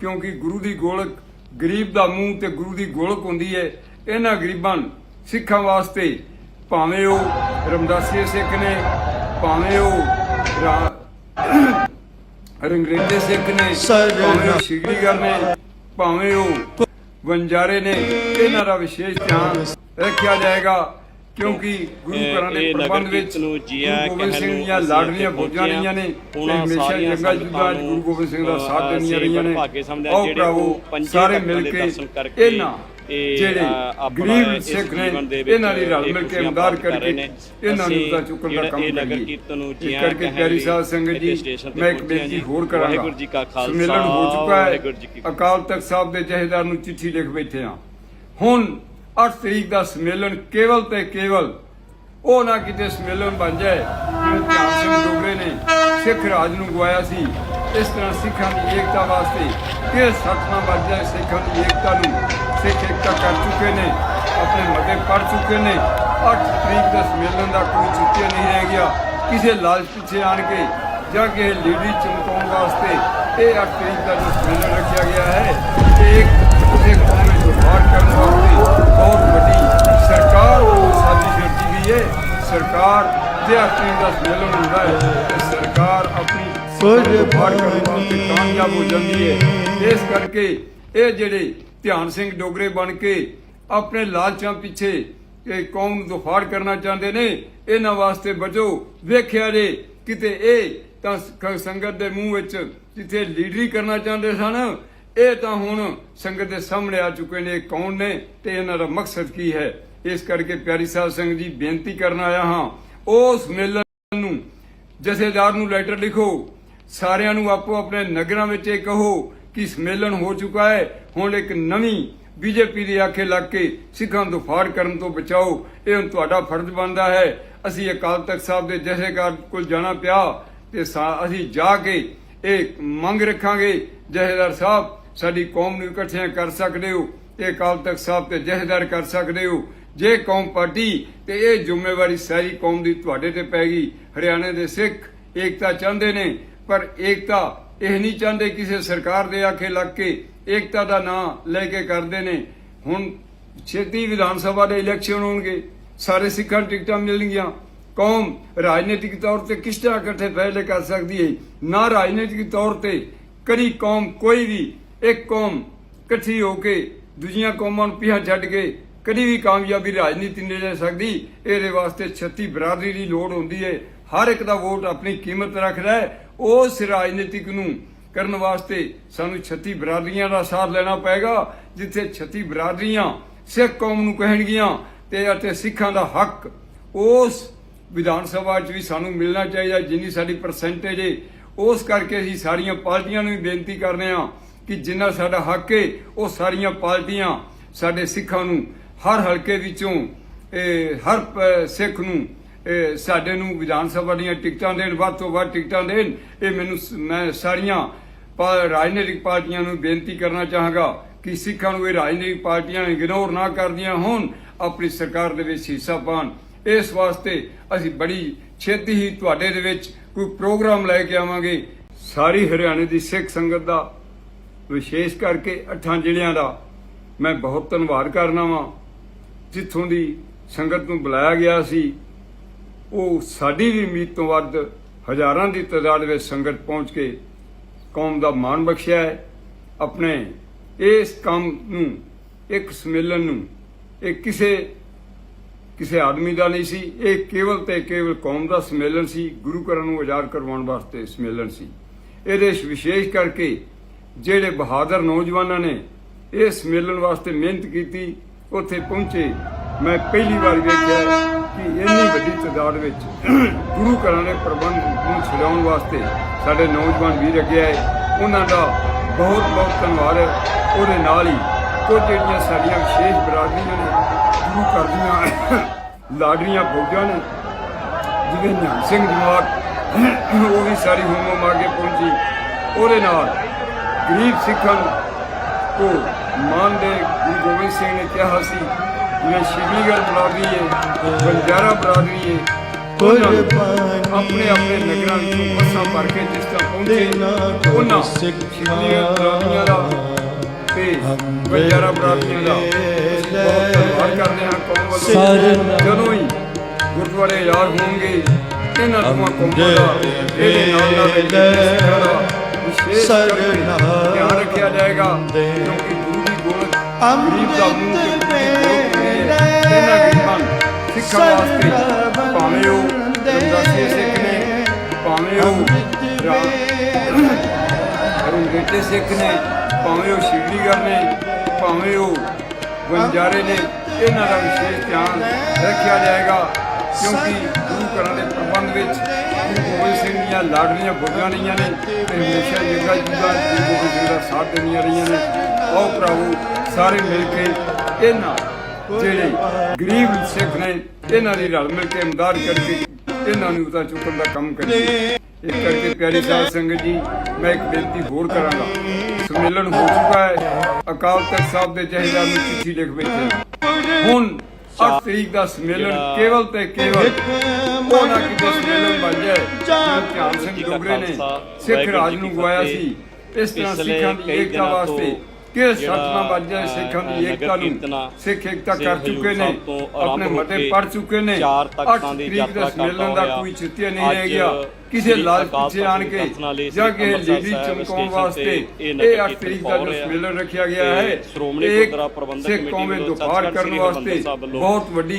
ਕਿਉਂਕਿ ਗੁਰੂ ਦੀ ਗੋਲਕ ਗਰੀਬ ਦਾ ਮੂੰਹ ਤੇ ਗੁਰੂ ਦੀ ਗੋਲਕ ਹੁੰਦੀ ਹੈ ਇਹਨਾਂ ਗਰੀਬਾਂ ਸਿੱਖਾਂ ਵਾਸਤੇ ਭਾਵੇਂ ਉਹ ਰਮਦਾਸੀਏ ਸਿੱਖ ਨੇ ਭਾਵੇਂ ਉਹ ਰਾ- ਰੰਗਰੇਜ਼ੇ ਸਿੱਖ ਨੇ
ਸਰਨਾ।
ਭਾਵੇਂ ਉਹ ਸ਼ਿਗਰੀਗਰ ਨੇ ਭਾਵੇਂ ਉਹ ਵੰਜਾਰੇ ਨੇ ਇਹਨਾਂ ਦਾ ਵਿਸ਼ੇਸ਼ ਧਿਆਨ ਰੱਖਿਆ ਜਾਏਗਾ ਕਿਉਂਕਿ ਗੁਰੂ ਘਰਾਂ ਦੇ ਪ੍ਰਬੰਧ ਵਿੱਚ
ਨੂੰ ਜੀਆ
ਗੋਬਿੰਦ ਸਿੰਘ ਦੀਆਂ ਲਾਡਲੀਆਂ ਫੌਜਾਂ ਰਹੀਆਂ ਨੇ ਤੇ
ਉਹਨਾਂ
ਹਮੇਸ਼ਾ
ਸਾਰੀਆਂ
ਜੰਗਾਂ
ਸੰਗਤਾਂ
ਗੁਰੂ ਗੋਬਿੰਦ ਸਿੰਘ ਦਾ ਸਾਥ ਦੇਣੀਆਂ ਰਹੀਆਂ ਨੇ
ਭਾਗੇ ਜਿਹੜੇ
ਸਾਰੇ ਮਿਲ
ਦੇ
ਕੇ
ਦਰਸ਼ਨ ਕਰਕੇ
ਇਹਨਾਂ
ਇਹ,
ਜਿਹੜੇ ਗਰੀਬ ਸਿੱਖ ਨੇ ਇਹਨਾਂ ਦੀ ਰਲ
ਇਹ
ਮਿਲ ਕੇ
ਕਰ
ਕਰਕੇ
ਨੇ।
ਇਹਨਾਂ ਨੂੰ ਤਾਂ ਚੁੱਕਣ ਦਾ ਕੰਮ
ਇਹ ਨਗਰ ਕੀਰਤਨ ਨੂੰ
ਕਰਕੇ ਪਿਆਰੀ ਸਾਧ ਸੰਗਤ
ਇੱਥੇ
ਜੀ ਮੈਂ ਇੱਕ ਬੇਨਤੀ
ਜੀ।
ਹੋਰ ਕਰਾਂਗਾ।
ਵਾਹਿਗੁਰੂ ਜੀ ਕਾ ਖਾਲਸਾ,
ਸੰਮੇਲਨ ਹੋ ਚੁੱਕਾ
ਜੀ
ਹੈ। ਅਕਾਲ ਤਖਤ ਸਾਹਿਬ ਦੇ ਜਹੇਦਾਰ ਨੂੰ ਚਿੱਠੀ ਲਿਖ ਬੈਠੇ ਹਾਂ। ਹੁਣ 8 ਤਰੀਕ ਦਾ ਸੰਮੇਲਨ ਕੇਵਲ ਤੇ ਕੇਵਲ ਉਹ ਨਾ ਕਿਤੇ ਸੰਮੇਲਨ ਬਣ ਜਾਏ ਜਿਵੇਂ ਧਿਆਨ ਸਿੰਘ ਡੋਗਰੇ ਨੇ ਸਿੱਖ ਰਾਜ ਨੂੰ ਗਵਾਇਆ ਸੀ। ਇਸ ਤਰ੍ਹਾਂ ਸਿੱਖਾਂ ਦੀ ਏਕਤਾ ਵਾਸਤੇ ਸੱਚ ਨਾ ਵੱਜ ਜਾਏ ਸਿੱਖਾਂ ਦੀ ਏਕਤਾ ਨੂੰ। ਸਿੱਖ ਏਕਤਾ ਕਰ ਚੁੱਕੇ ਨੇ, ਆਪਣੇ ਮਤੇ ਪੜ ਚੁੱਕੇ ਨੇ। 8 ਤਰੀਕ ਦਾ ਸੰਮੇਲਨ ਦਾ ਕੋਈ ਚੁੱਕਿਆ ਨਹੀਂ ਰਹਿ ਗਿਆ। ਕਿਸੇ ਲਾਲਚ ਪਿੱਛੇ ਆਣ ਕੇ ਜਾਂ ਕਿ ਲੀਡਰੀ ਚਮਕਾਉਣ ਵਾਸਤੇ ਇਹ 8 ਤਰੀਕ ਦਾ ਜੋ ਸੰਮੇਲਨ ਰੱਖਿਆ ਗਿਆ ਹੈ, ਇਹ ਇੱਕ ਕਿਸੇ ਕੌਮ ਵਿੱਚ ਸੁਧਾਰ ਕਰਨ ਵਾਸਤੇ ਬਹੁਤ ਵੱਡੀ ਸਰਕਾਰ ਉਹ ਸਾਜ਼ਿਸ਼ ਰਚੀ ਗਈ ਹੈ। ਸਰਕਾਰ ਜੇ 8 ਦਾ ਸੰਮੇਲਨ ਹੁੰਦਾ ਹੈ, ਤੇ ਸਰਕਾਰ ਆਪਣੀ
ਕੁਝ
ਸੁਧਾਰ ਕਰਨ ਵਾਸਤੇ ਕਾਮਯਾਬ ਹੋ ਜਾਂਦੀ ਹੈ। ਇਸ ਕਰਕੇ ਇਹ ਜਿਹੜੇ ਧਿਆਨ ਸਿੰਘ ਡੋਗਰੇ ਬਣ ਕੇ ਆਪਣੇ ਲਾਲਚਾਂ ਪਿੱਛੇ ਇਹ ਕੌਮ ਨੂੰ ਦੁਫਾੜ ਕਰਨਾ ਚਾਹੁੰਦੇ ਨੇ, ਇਹਨਾਂ ਵਾਸਤੇ ਬਚੋ ਵੇਖਿਆ ਜੇ ਕਿਤੇ ਇਹ ਤਾਂ ਸੰਗਤ ਦੇ ਮੂੰਹ ਵਿੱਚ ਜਿੱਥੇ ਲੀਡਰੀ ਕਰਨਾ ਚਾਹੁੰਦੇ ਸਨ, ਇਹ ਤਾਂ ਹੁਣ ਸੰਗਤ ਦੇ ਸਾਹਮਣੇ ਆ ਚੁੱਕੇ ਨੇ ਕੌਣ ਨੇ ਤੇ ਇਹਨਾਂ ਦਾ ਮਕਸਦ ਕੀ ਹੈ? ਇਸ ਕਰਕੇ ਪਿਆਰੀ ਸਾਹਿਬ ਸਿੰਘ ਜੀ ਬੇਨਤੀ ਕਰਨ ਆਇਆ ਹਾਂ, ਉਸ ਮੇਲਨ ਨੂੰ ਜਥੇਦਾਰ ਨੂੰ ਲੈਟਰ ਲਿਖੋ, ਸਾਰਿਆਂ ਨੂੰ ਆਪੋ ਆਪਣੇ ਨਗਰਾਂ ਵਿੱਚ ਇਹ ਕਹੋ ਕਿ ਸੰਮੇਲਨ ਹੋ ਚੁੱਕਾ ਹੈ? ਹੁਣ ਇੱਕ ਨਵੀਂ ਬੀਜੇਪੀ ਦੇ ਆਖੇ ਲੱਗ ਕੇ ਸਿੱਖਾਂ ਨੂੰ ਫਾੜ ਕਰਨ ਤੋਂ ਬਚਾਓ, ਇਹ ਹੁਣ ਤੁਹਾਡਾ ਫਰਜ਼ ਬਣਦਾ ਹੈ। ਅਸੀਂ ਅਕਾਲ ਤਖਤ ਸਾਹਿਬ ਦੇ ਜਥੇਦਾਰ ਕੋਲ ਜਾਣਾ ਪਿਆ ਤੇ ਅਸੀਂ ਜਾ ਕੇ ਇਹ ਮੰਗ ਰੱਖਾਂਗੇ। ਜਥੇਦਾਰ ਸਾਹਿਬ, ਸਾਡੀ ਕੌਮ ਨੂੰ ਇਕੱਠਿਆਂ ਕਰ ਸਕਦੇ ਹੋ, ਇਹ ਅਕਾਲ ਤਖਤ ਸਾਹਿਬ ਤੇ ਜਥੇਦਾਰ ਕਰ ਸਕਦੇ ਹੋ। ਜੇ ਕੌਮ ਪਾਰਟੀ ਤੇ ਇਹ ਜ਼ਿੰਮੇਵਾਰੀ ਸਾਰੀ ਕੌਮ ਦੀ ਤੁਹਾਡੇ ਤੇ ਪੈ ਗਈ। ਹਰਿਆਣੇ ਦੇ ਸਿੱਖ ਏਕਤਾ ਚਾਹੁੰਦੇ ਨੇ, ਪਰ ਏਕਤਾ ਇਹ ਨਹੀਂ ਚਾਹੁੰਦੇ ਕਿਸੇ ਸਰਕਾਰ ਦੇ ਆਖੇ ਲੱਗ ਕੇ ਏਕਤਾ ਦਾ ਨਾਂ ਲੈ ਕੇ ਕਰਦੇ ਨੇ। ਹੁਣ ਛੇਤੀ ਵਿਧਾਨ ਸਭਾ ਦੇ ਇਲੈਕਸ਼ਨ ਹੋਣਗੇ, ਸਾਰੇ ਸਿੱਖਾਂ ਟਿਕਟਾਂ ਮਿਲਣਗੀਆਂ। ਕੌਮ ਰਾਜਨੀਤਿਕ ਤੌਰ ਤੇ ਕਿਸ ਤਰ੍ਹਾਂ ਇਕੱਠੇ ਫੈਸਲੇ ਕਰ ਸਕਦੀ ਹੈ? ਨਾ ਰਾਜਨੀਤਿਕ ਤੌਰ ਤੇ ਕਦੀ ਕੌਮ ਕੋਈ ਵੀ, ਇੱਕ ਕੌਮ ਇਕੱਠੀ ਹੋ ਕੇ ਦੂਜੀਆਂ ਕੌਮਾਂ ਨੂੰ ਪਿੱਛੇ ਛੱਡ ਕੇ ਕਦੀ ਵੀ ਕਾਮਯਾਬੀ ਰਾਜਨੀਤੀ ਨਹੀਂ ਲੈ ਸਕਦੀ। ਇਹਦੇ ਵਾਸਤੇ 36 ਬਰਾਦਰੀ ਦੀ ਲੋੜ ਹੁੰਦੀ ਹੈ। ਹਰ ਇੱਕ ਦਾ ਵੋਟ ਆਪਣੀ ਕੀਮਤ ਰੱਖਦਾ ਹੈ। ਉਸ ਰਾਜਨੀਤਿਕ ਨੂੰ ਕਰਨ ਵਾਸਤੇ ਸਾਨੂੰ 36 ਬਰਾਦਰੀਆਂ ਦਾ ਸਾਥ ਲੈਣਾ ਪਏਗਾ, ਜਿੱਥੇ 36 ਬਰਾਦਰੀਆਂ ਸਿੱਖ ਕੌਮ ਨੂੰ ਕਹਿਣਗੀਆਂ ਤੇ ਅਤੇ ਸਿੱਖਾਂ ਦਾ ਹੱਕ ਉਸ ਵਿਧਾਨ ਸਭਾ 'ਚ ਵੀ ਸਾਨੂੰ ਮਿਲਣਾ ਚਾਹੀਦਾ, ਜਿੰਨੀ ਸਾਡੀ ਪਰਸੈਂਟੇਜ ਹੈ ਉਸ ਕਰਕੇ ਅਸੀਂ ਸਾਰੀਆਂ ਪਾਰਟੀਆਂ ਨੂੰ ਵੀ ਬੇਨਤੀ ਕਰਦੇ ਹਾਂ ਕਿ ਜਿੰਨਾ ਸਾਡਾ ਹੱਕ ਹੈ ਉਹ ਸਾਰੀਆਂ ਪਾਰਟੀਆਂ ਸਾਡੇ ਸਿੱਖਾਂ ਨੂੰ ਹਰ ਹਲਕੇ ਵਿੱਚੋਂ ਹਰ ਸਿੱਖ ਨੂੰ ਸਾਡੇ ਨੂੰ ਵਿਧਾਨ ਸਭਾ ਦੀਆਂ ਟਿਕਟਾਂ ਦੇਣ, ਵੱਧ ਤੋਂ ਵੱਧ ਟਿਕਟਾਂ ਦੇਣ, ਇਹ ਮੈਨੂੰ ਸ- ਮੈਂ ਸਾਰੀਆਂ ਪਾ- ਰਾਜਨੀਤਿਕ ਪਾਰਟੀਆਂ ਨੂੰ ਬੇਨਤੀ ਕਰਨਾ ਚਾਹਾਂਗਾ ਕਿ ਸਿੱਖਾਂ ਨੂੰ ਇਹ ਰਾਜਨੀਤਿਕ ਪਾਰਟੀਆਂ ਇਗਨੋਰ ਨਾ ਕਰਦੀਆਂ ਹੋਣ, ਆਪਣੀ ਸਰਕਾਰ ਦੇ ਵਿੱਚ ਹਿੱਸਾ ਪਾਣ ਇਸ ਵਾਸਤੇ ਅਸੀਂ ਬੜੀ ਛੇਤੀ ਹੀ ਤੁਹਾਡੇ ਦੇ ਵਿੱਚ ਕੋਈ ਪ੍ਰੋਗਰਾਮ ਲੈ ਕੇ ਆਵਾਂਗੇ। ਸਾਰੀ ਹਰਿਆਣੇ ਦੀ ਸਿੱਖ ਸੰਗਤ ਦਾ ਵਿਸ਼ੇਸ਼ ਕਰਕੇ ਅੱਠਾਂ ਜ਼ਿਲ੍ਹਿਆਂ ਦਾ ਮੈਂ ਬਹੁਤ ਧੰਨਵਾਦ ਕਰਨਾ ਵਾਂ। ਜਿੱਥੋਂ ਦੀ ਸੰਗਤ ਨੂੰ ਬੁਲਾਇਆ ਗਿਆ ਸੀ ਉਹ ਸਾਡੀ ਵੀ ਉਮੀਦ ਤੋਂ ਵੱਧ ਹਜ਼ਾਰਾਂ ਦੀ ਤਾਦਾਦ ਵਿੱਚ ਸੰਗਤ ਪਹੁੰਚ ਕੇ ਕੌਮ ਦਾ ਮਾਣ ਬਖਸ਼ਿਆ ਹੈ। ਆਪਣੇ ਇਸ ਕੰਮ ਨੂੰ, ਇੱਕ ਸਮੇਲਨ ਨੂੰ, ਇਹ ਕਿਸੇ ਕਿਸੇ ਆਦਮੀ ਦਾ ਨਹੀਂ ਸੀ। ਇਹ ਕੇਵਲ ਤੇ ਕੇਵਲ ਕੌਮ ਦਾ ਸਮੇਲਨ ਸੀ। ਗੁਰੂ ਘਰਾਂ ਨੂੰ ਆਜ਼ਾਦ ਕਰਵਾਉਣ ਵਾਸਤੇ ਸਮੇਲਨ ਸੀ। ਇਹਦੇ ਵਿਸ਼ੇਸ਼ ਕਰਕੇ ਜਿਹੜੇ ਬਹਾਦਰ ਨੌਜਵਾਨਾਂ ਨੇ ਇਸ ਸਮੇਲਨ ਵਾਸਤੇ ਮਿਹਨਤ ਕੀਤੀ, ਉੱਥੇ ਪਹੁੰਚੇ। ਮੈਂ ਪਹਿਲੀ ਵਾਰ ਵੇਖਿਆ ਕਿ ਇੰਨੀ ਵੱਡੀ ਤਾਦਾਦ ਵਿੱਚ ਗੁਰੂ ਘਰਾਂ ਦੇ ਪ੍ਰਬੰਧ ਨੂੰ ਛਡਾਉਣ ਵਾਸਤੇ ਸਾਡੇ ਨੌਜਵਾਨ ਵੀਰ ਅੱਗੇ ਆਏ। ਉਹਨਾਂ ਦਾ ਬਹੁਤ ਬਹੁਤ ਧੰਨਵਾਦ। ਹੈ ਉਹਦੇ ਨਾਲ ਹੀ ਕੁਝ ਜਿਹੜੀਆਂ ਸਾਡੀਆਂ ਵਿਸ਼ੇਸ਼ ਬਰਾਦਰੀਆਂ ਨੇ, ਗੁਰੂ ਘਰ ਦੀਆਂ ਲਾਡਰੀਆਂ ਫੌਜਾਂ ਨੇ ਜਿਵੇਂ ਨਿਹੰਗ ਸਿੰਘ ਜਮਾਤ ਉਹ ਵੀ ਸਾਰੀ ਹੁਕਮ ਆ ਕੇ ਪਹੁੰਚੀ। ਉਹਦੇ ਨਾਲ ਗਰੀਬ ਸਿੱਖਾਂ ਨੂੰ ਮਾਨ ਦੇ ਗੁਰੂ ਗੋਬਿੰਦ ਸਿੰਘ ਨੇ ਕਿਹਾ ਸੀ ਜਿਵੇਂ ਸ਼ਿਵਲੀਗੜ ਬਰਾਦਰੀ ਹੈ ਬੰਜਾਰਾ ਬਰਾਦਰੀ ਹੈ ਨੂੰ ਆਪਣੇ ਆਪਣੇ ਨਗਰਾਂ ਵਿੱਚੋਂ ਬੱਸਾਂ ਭਰ ਕੇ ਜਿਸ ਤਰ੍ਹਾਂ ਪਹੁੰਚੇ ਉਹਨਾਂ ਸ਼ਿਵਲੀਗੜ ਬਰਾਦਰੀਆਂ ਦਾ ਤੇ ਬੰਜਾਰਾ ਬਰਾਦਰੀਆਂ ਦਾ। ਬਹੁਤ ਕਰਦੇ ਹਾਂ ਕੌਮ ਵੱਲੋਂ। ਜਦੋਂ ਹੀ ਗੁਰਦੁਆਰੇ ਯਾਦ ਹੋਣਗੇ ਇਹਨਾਂ ਦੋਵਾਂ ਕੌਮਾਂ ਦਾ ਇਹਦੇ ਨਾਲ ਨਾਲ ਵਿਸ਼ੇਸ਼ ਕਰਕੇ ਧਿਆਨ ਰੱਖਿਆ ਜਾਏਗਾ ਕਿਉਂਕਿ ਗੁਰੂ ਦੀ ਗੋਲਕ ਦਾ ਮੂੰਹ ਇਹਨਾਂ ਗਰੀਬਾਂ ਸਿੱਖਾਂ ਵਾਸਤੇ ਭਾਵੇਂ ਉਹ ਰਮਦਾਸੀਏ ਸਿੱਖ ਨੇ ਭਾਵੇਂ ਉਹ ਰੰਗੇਟੇ ਸਿੱਖ ਨੇ ਭਾਵੇਂ ਉਹ ਸ਼ਿਵਲੀਗਰ ਨੇ ਭਾਵੇਂ ਉਹ ਬੰਜਾਰੇ ਨੇ ਇਹਨਾਂ ਦਾ ਵਿਸ਼ੇਸ਼ ਧਿਆਨ ਰੱਖਿਆ ਜਾਏਗਾ ਕਿਉਂਕਿ ਗੁਰੂ ਘਰਾਂ ਦੇ ਪ੍ਰਬੰਧ ਵਿੱਚ ਗੁਰੂ ਗੋਬਿੰਦ ਸਿੰਘ ਦੀਆਂ ਲਾਡਲੀਆਂ ਫੌਜਾਂ ਰਹੀਆਂ ਨੇ ਤੇ ਹਮੇਸ਼ਾ ਜਗਾ ਜੁਗਾ ਗੁਰੂ ਗੋਬਿੰਦ ਸਿੰਘ ਦਾ ਸਾਥ ਦੇਣੀਆਂ ਰਹੀਆਂ ਨੇ ਆਓ ਭਰਾਵੋ ਸਾਰੇ ਮਿਲ ਕੇ ਇਹਨਾਂ ਜਿਹੜੇ ਗਰੀਬ ਸਿੱਖ ਨੇ, ਇਹਨਾਂ ਦੀ ਰਲ ਮਿਲ ਕੇ ਇਮਦਾਦ ਕਰਕੇ ਇਹਨਾਂ ਨੂੰ ਉਤਾਂ ਚੁੱਕਣ ਦਾ ਕੰਮ ਕਰੀਏ। ਇਸ ਕਰਕੇ ਪਿਆਰੀ ਸਾਧ ਸੰਗਤ ਜੀ, ਮੈਂ ਇੱਕ ਬੇਨਤੀ ਹੋਰ ਕਰਾਂਗਾ। ਸੰਮੇਲਨ ਹੋ ਚੁੱਕਾ ਹੈ। ਅਕਾਲ ਤਖਤ ਸਾਹਿਬ ਦੇ ਜਹੇਦਾਰ ਨੂੰ ਚਿੱਠੀ ਲਿਖ ਬੈਠੇ ਹੁਣ 8 ਤਰੀਕ ਦਾ ਸੰਮੇਲਨ ਕੇਵਲ ਤੇ ਕੇਵਲ ਉਹਨਾਂ ਕਿਤੇ ਸੰਮੇਲਨ ਬਣ ਜਾਏ ਜਿਵੇਂ ਧਿਆਨ ਸਿੰਘ ਡੋਗਰੇ ਨੇ, ਸਿੱਖ ਰਾਜ ਨੂੰ ਗਵਾਇਆ ਸੀ, ਇਸ ਤਰ੍ਹਾਂ ਸਿੱਖਾਂ ਦੀ ਏਕਤਾ ਵਾਸਤੇ ਕਿ ਵੱਜ ਜਾਏ ਸਿੱਖਾਂ ਦੀ ਏਕਤਾ ਨੂੰ। ਸਿੱਖ ਏਕਤਾ ਕਰ ਚੁੱਕੇ ਨੇ ਆਪਣੇ ਮਤੇ ਪੜ ਚੁੱਕੇ ਨੇ। 8 ਤਰੀਕ ਦਾ ਸੰਮੇਲਨ ਦਾ ਕੋਈ ਚਿੱਤਿਆ ਨਹੀਂ ਰਹਿ ਗਿਆ। ਕਿਸੇ ਲਾਲ ਪਿੱਛੇ ਆਣ ਕੇ ਜਾਂ ਕਿ ਲੀਡਰੀ ਚਮਕਾਉਣ ਵਾਸਤੇ ਇਹ 8 ਤਰੀਕ ਦਾ ਜੋ ਸੰਮੇਲਨ ਰੱਖਿਆ ਗਿਆ ਹੈ ਇੱਕ ਸਿੱਖ ਕੌਮੇ ਦੁਫਾੜ ਕਰਨ ਵਾਸਤੇ ਬਹੁਤ ਵੱਡੀ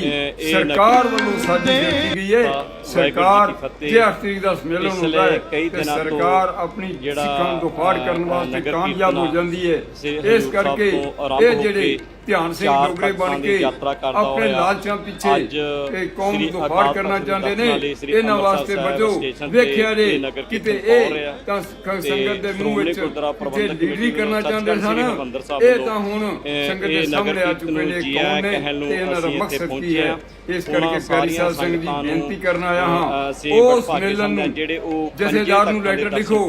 ਸਰਕਾਰ ਵੱਲੋਂ ਸਾਜੀ ਕੀਤੀ ਗਈ ਹੈ। ਸਰਕਾਰ ਜੇ 8 ਤਰੀਕ ਦਾ ਸੰਮੇਲਨ ਹੁੰਦਾ ਹੈ ਤੇ ਸਰਕਾਰ ਆਪਣੀ ਸਿੱਖਾਂ ਨੂੰ ਦੁਫਾੜ ਕਰਨ ਵਾਸਤੇ ਕਾਮਯਾਬ ਹੋ ਜਾਂਦੀ ਹੈ। ਇਸ ਕਰਕੇ ਇਹ ਜਿਹੜੇ ਧਿਆਨ ਸਿੰਘ ਡੋਗਰੇ ਬਣ ਕੇ ਆਪਣੇ ਲਾਲਚਾਂ ਪਿੱਛੇ ਇਹ ਕੌਮ ਨੂੰ ਦੁਫਾੜ ਕਰਨਾ ਚਾਹੁੰਦੇ ਨੇ ਇਹਨਾਂ ਵਾਸਤੇ ਵਜੋ ਵੇਖਿਆ ਜੇ ਕਿਤੇ ਇਹ ਤਾਂ ਸ- ਸੰਗਤ ਦੇ ਮੂੰਹ ਵਿੱਚ ਜੇ ਲੀਡਰੀ ਕਰਨਾ ਚਾਹੁੰਦੇ ਸਨ ਇਹ ਤਾਂ ਹੁਣ ਸੰਗਤ ਦੇ ਸਾਹਮਣੇ ਆ ਚੁੱਕੇ ਨੇ ਕੌਣ ਨੇ ਤੇ ਇਹਨਾਂ ਦਾ ਮਕਸਦ ਕੀ ਹੈ? ਇਸ ਕਰਕੇ ਪਿਆਰੀ ਸਾਧ ਸੰਗਤ ਦੀ ਬੇਨਤੀ ਕਰਨ ਆਇਆ ਹਾਂ। ਉਸ ਮੇਲਨ ਨੂੰ ਜਥੇਦਾਰ ਨੂੰ ਲੈਟਰ ਲਿਖੋ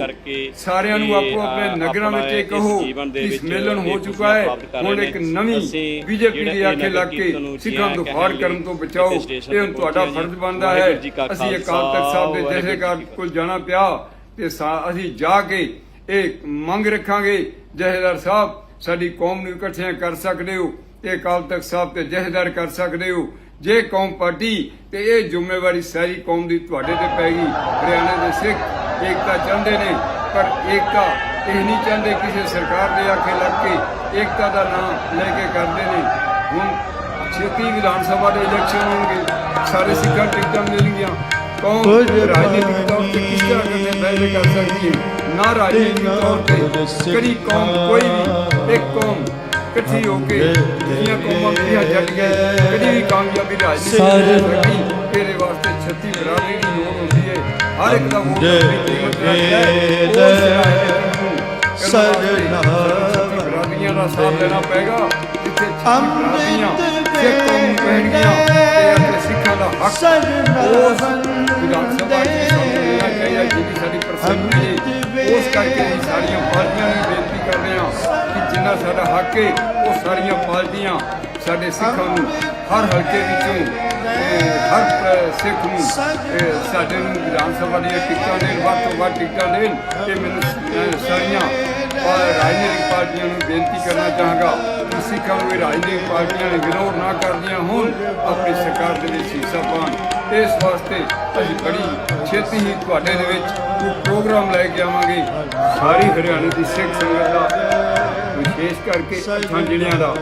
ਸਾਰਿਆਂ ਨੂੰ ਆਪੋ ਆਪਣੇ ਨਗਰਾਂ ਵਿੱਚ ਇਹ ਕਹੋ ਕਿ ਸਮੇਲਨ ਹੋ ਚੁੱਕਾ ਹੈ ਹੁਣ ਇੱਕ ਨਵੀਂ ਬੀਜੇਪੀ ਦੀ ਆਖੇ ਲੱਗ ਕੇ ਸਿੱਖਾਂ ਨੂੰ ਦੁਫਾੜ ਕਰਨ ਤੋਂ ਬਚਾਓ ਇਹ ਤੁਹਾਡਾ ਫਰਜ਼ ਬਣਦਾ ਹੈ ਅਸੀਂ ਅਕਾਲ ਤਖਤ ਸਾਹਿਬ ਦੇ ਜਥੇਦਾਰ ਕੋਲ ਜਾਣਾ ਪਿਆ ਤੇ ਅਸੀਂ ਜਾ ਕੇ ਇਹ ਮੰਗ ਰੱਖਾਂਗੇ ਜਥੇਦਾਰ ਸਾਹਿਬ ਸਾਡੀ ਕੌਮ ਨੂੰ ਇਕੱਠਿਆਂ ਕਰ ਸਕਦੇ ਹੋ ਤੇ ਅਕਾਲ ਤਖਤ ਸਾਹਿਬ ਤੇ ਜਥੇਦਾਰ ਕਰ ਸਕਦੇ ਹੋ। ਜੇ ਕੌਮ ਪਾਰਟੀ ਤੇ ਇਹ ਜ਼ਿੰਮੇਵਾਰੀ ਸਾਰੀ ਕੌਮ ਦੀ ਤੁਹਾਡੇ ਤੇ ਪੈਗੀ ਹਰਿਆਣਾ ਦੇ ਸਿੱਖ ਏਕਤਾ ਚਾਹੁੰਦੇ ਨੇ ਪਰ ਏਕਤਾ ਇਹ ਨਹੀਂ ਚਾਹੁੰਦੇ ਕਿਸੇ ਸਰਕਾਰ ਦੇ ਆਖੇ ਲੱਗ ਕੇ ਏਕਤਾ ਦਾ ਨਾਮ ਲੈ ਕੇ ਕਰਦੇ ਨੇ। ਹੁਣ ਛੇਤੀ ਵਿਧਾਨ ਸਭਾ ਦੇ ਇਲੈਕਸ਼ਨ ਹੋਣਗੇ ਸਾਰੇ ਸਿੱਖਾਂ ਟਿਕਟਾਂ ਮਿਲਣਗੀਆਂ। ਕੌਮ ਰਾਜਨੀਤਿਕ ਤੌਰ ਤੇ ਕਿਸ ਤਰ੍ਹਾਂ ਕਰਨੇ ਫੈਸਲੇ ਕਰ ਸਕਦੀ ਹੈ? ਨਾ ਰਾਜਨੀਤਿਕ ਤੌਰ ਤੇ ਕਦੀ ਕੌਮ ਕੋਈ ਵੀ ਇੱਕ ਕੌਮ ਇਕੱਠੀ ਹੋ ਕੇ ਜਿਹੜੀਆਂ ਕੌਮਾਂ ਦੀਆਂ ਜੱਟ ਗਏ ਕਦੀ ਵੀ ਕਾਮਯਾਬੀ ਰਾਜਨੀਤੀ ਨਹੀਂ ਹੋ ਸਕਦੀ ਇਹਦੇ ਵਾਸਤੇ 36 ਬਰਾਦਰੀ ਦੀ ਲੋੜ ਹੁੰਦੀ ਹੈ। ਹਰ ਇੱਕ ਦਾ ਵੋਟ ਆਪਣੀ ਕੀਮਤ ਰੱਖਦਾ ਹੈ। ਉਹ ਸਿਰਾ ਹੈ
ਸਰਨਾ
ਦਾ ਸਾਥ ਲੈਣਾ ਪਏਗਾ ਜਿੱਥੇ
ਅੰਮ੍ਰਿਤ
ਸਿੱਖ ਕੌਮ ਤੇ ਅਤੇ ਸਿੱਖਾਂ ਦਾ ਹੱਕ ਉਸ ਵਿਧਾਨ ਸਭਾ ਦੀ ਸਾਹਮਣੇ ਚਾਹੀਦਾ ਜਿਹੜੀ ਸਾਡੀ ਪਰਸੈਂਟ ਉਸ ਕਰਕੇ ਸਾਰੀਆਂ ਪਾਰਟੀਆਂ ਨੂੰ ਬੇਨਤੀ ਕਰਦੇ ਹਾਂ ਕਿ ਜਿੰਨਾ ਸਾਡਾ ਹੱਕ ਹੈ ਉਹ ਸਾਰੀਆਂ ਪਾਰਟੀਆਂ ਸਾਡੇ ਸਿੱਖਾਂ ਨੂੰ ਹਰ ਹਲਕੇ ਵਿੱਚੋਂ ਹਰ ਸਿੱਖ ਨੂੰ ਸਾਡੇ ਨੂੰ ਵਿਧਾਨ ਸਭਾ ਦੀਆਂ ਟਿਕਟਾਂ ਦੇਣ ਵੱਧ ਤੋਂ ਵੱਧ ਟਿਕਟਾਂ ਦੇਣ ਤੇ ਮੈਨੂੰ ਸਾਰੀਆਂ ਰਾਜਨੀਤਿਕ ਪਾਰਟੀਆਂ ਨੂੰ ਬੇਨਤੀ ਕਰਨਾ ਚਾਹਾਂਗਾ ਕਿ ਸਿੱਖਾਂ ਨੂੰ ਇਹ ਰਾਜਨੀਤਿਕ ਪਾਰਟੀਆਂ ਇਗਨੋਰ ਨਾ ਕਰਦੀਆਂ ਹੋਣ ਆਪਣੀ ਸਰਕਾਰ ਦੇ ਵਿੱਚ ਹਿੱਸਾ ਪਾਉਣ। ਇਸ ਵਾਸਤੇ ਅਸੀਂ ਬੜੀ ਛੇਤੀ ਹੀ ਤੁਹਾਡੇ ਦੇ ਵਿੱਚ ਪ੍ਰੋਗਰਾਮ ਲੈ ਕੇ ਆਵਾਂਗੇ। ਸਾਰੀ ਹਰਿਆਣੇ ਦੀ ਸਿੱਖ ਸੰਗਤ ਦਾ ਵਿਸ਼ੇਸ਼ ਕਰਕੇ ਜ਼ਿਲ੍ਹਿਆਂ ਦਾ।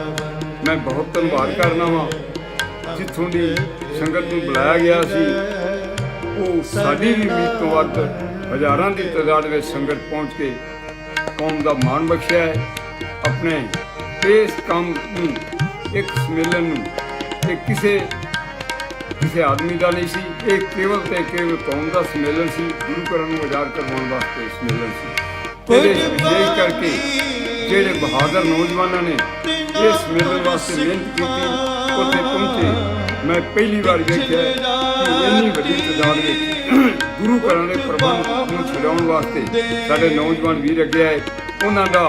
ਮੈਂ ਬਹੁਤ ਧੰਨਵਾਦ ਕਰਨਾ ਵਾਂ ਜਿੱਥੋਂ ਦੀ ਸੰਗਤ ਨੂੰ ਬੁਲਾਇਆ ਗਿਆ ਸੀ। ਉਹ ਸਾਡੀ ਵੀ ਉਮੀਦ ਤੋਂ ਵੱਧ ਹਜ਼ਾਰਾਂ ਦੀ ਤਾਦਾਦ ਵਿੱਚ ਸੰਗਤ ਪਹੁੰਚ ਕੇ ਕੌਮ ਦਾ ਮਾਣ ਬਖਸ਼ਿਆ ਹੈ। ਆਪਣੇ ਇਸ ਕੰਮ ਨੂੰ ਇੱਕ ਸਮੇਲਨ ਨੂੰ ਇਹ ਕਿਸੇ ਕਿਸੇ ਆਦਮੀ ਦਾ ਨਹੀਂ ਸੀ ਇਹ ਕੇਵਲ ਤੇ ਕੇਵਲ ਕੌਮ ਦਾ ਸਮੇਲਨ ਸੀ ਗੁਰੂ ਘਰਾਂ ਨੂੰ ਆਜ਼ਾਦ ਕਰਵਾਉਣ ਵਾਸਤੇ ਸਮੇਲਨ ਸੀ। ਇਹਦੇ ਵਿਸ਼ੇਸ਼ ਕਰਕੇ ਜਿਹੜੇ ਬਹਾਦਰ ਨੌਜਵਾਨਾਂ ਨੇ ਇਸ ਸਮੇਲਨ ਵਾਸਤੇ ਮਿਹਨਤ ਕੀਤੀ ਉੱਥੇ ਪਹੁੰਚੇ। ਮੈਂ ਪਹਿਲੀ ਵਾਰ ਵੇਖਿਆ ਕਿ ਇੰਨੀ ਵੱਡੀ ਤਾਦਾਦ ਵਿੱਚ ਗੁਰੂ ਘਰਾਂ ਦੇ ਪ੍ਰਬੰਧ ਨੂੰ ਛਡਾਉਣ ਵਾਸਤੇ ਸਾਡੇ ਨੌਜਵਾਨ ਵੀਰ ਅੱਗੇ ਆਏ। ਉਹਨਾਂ ਦਾ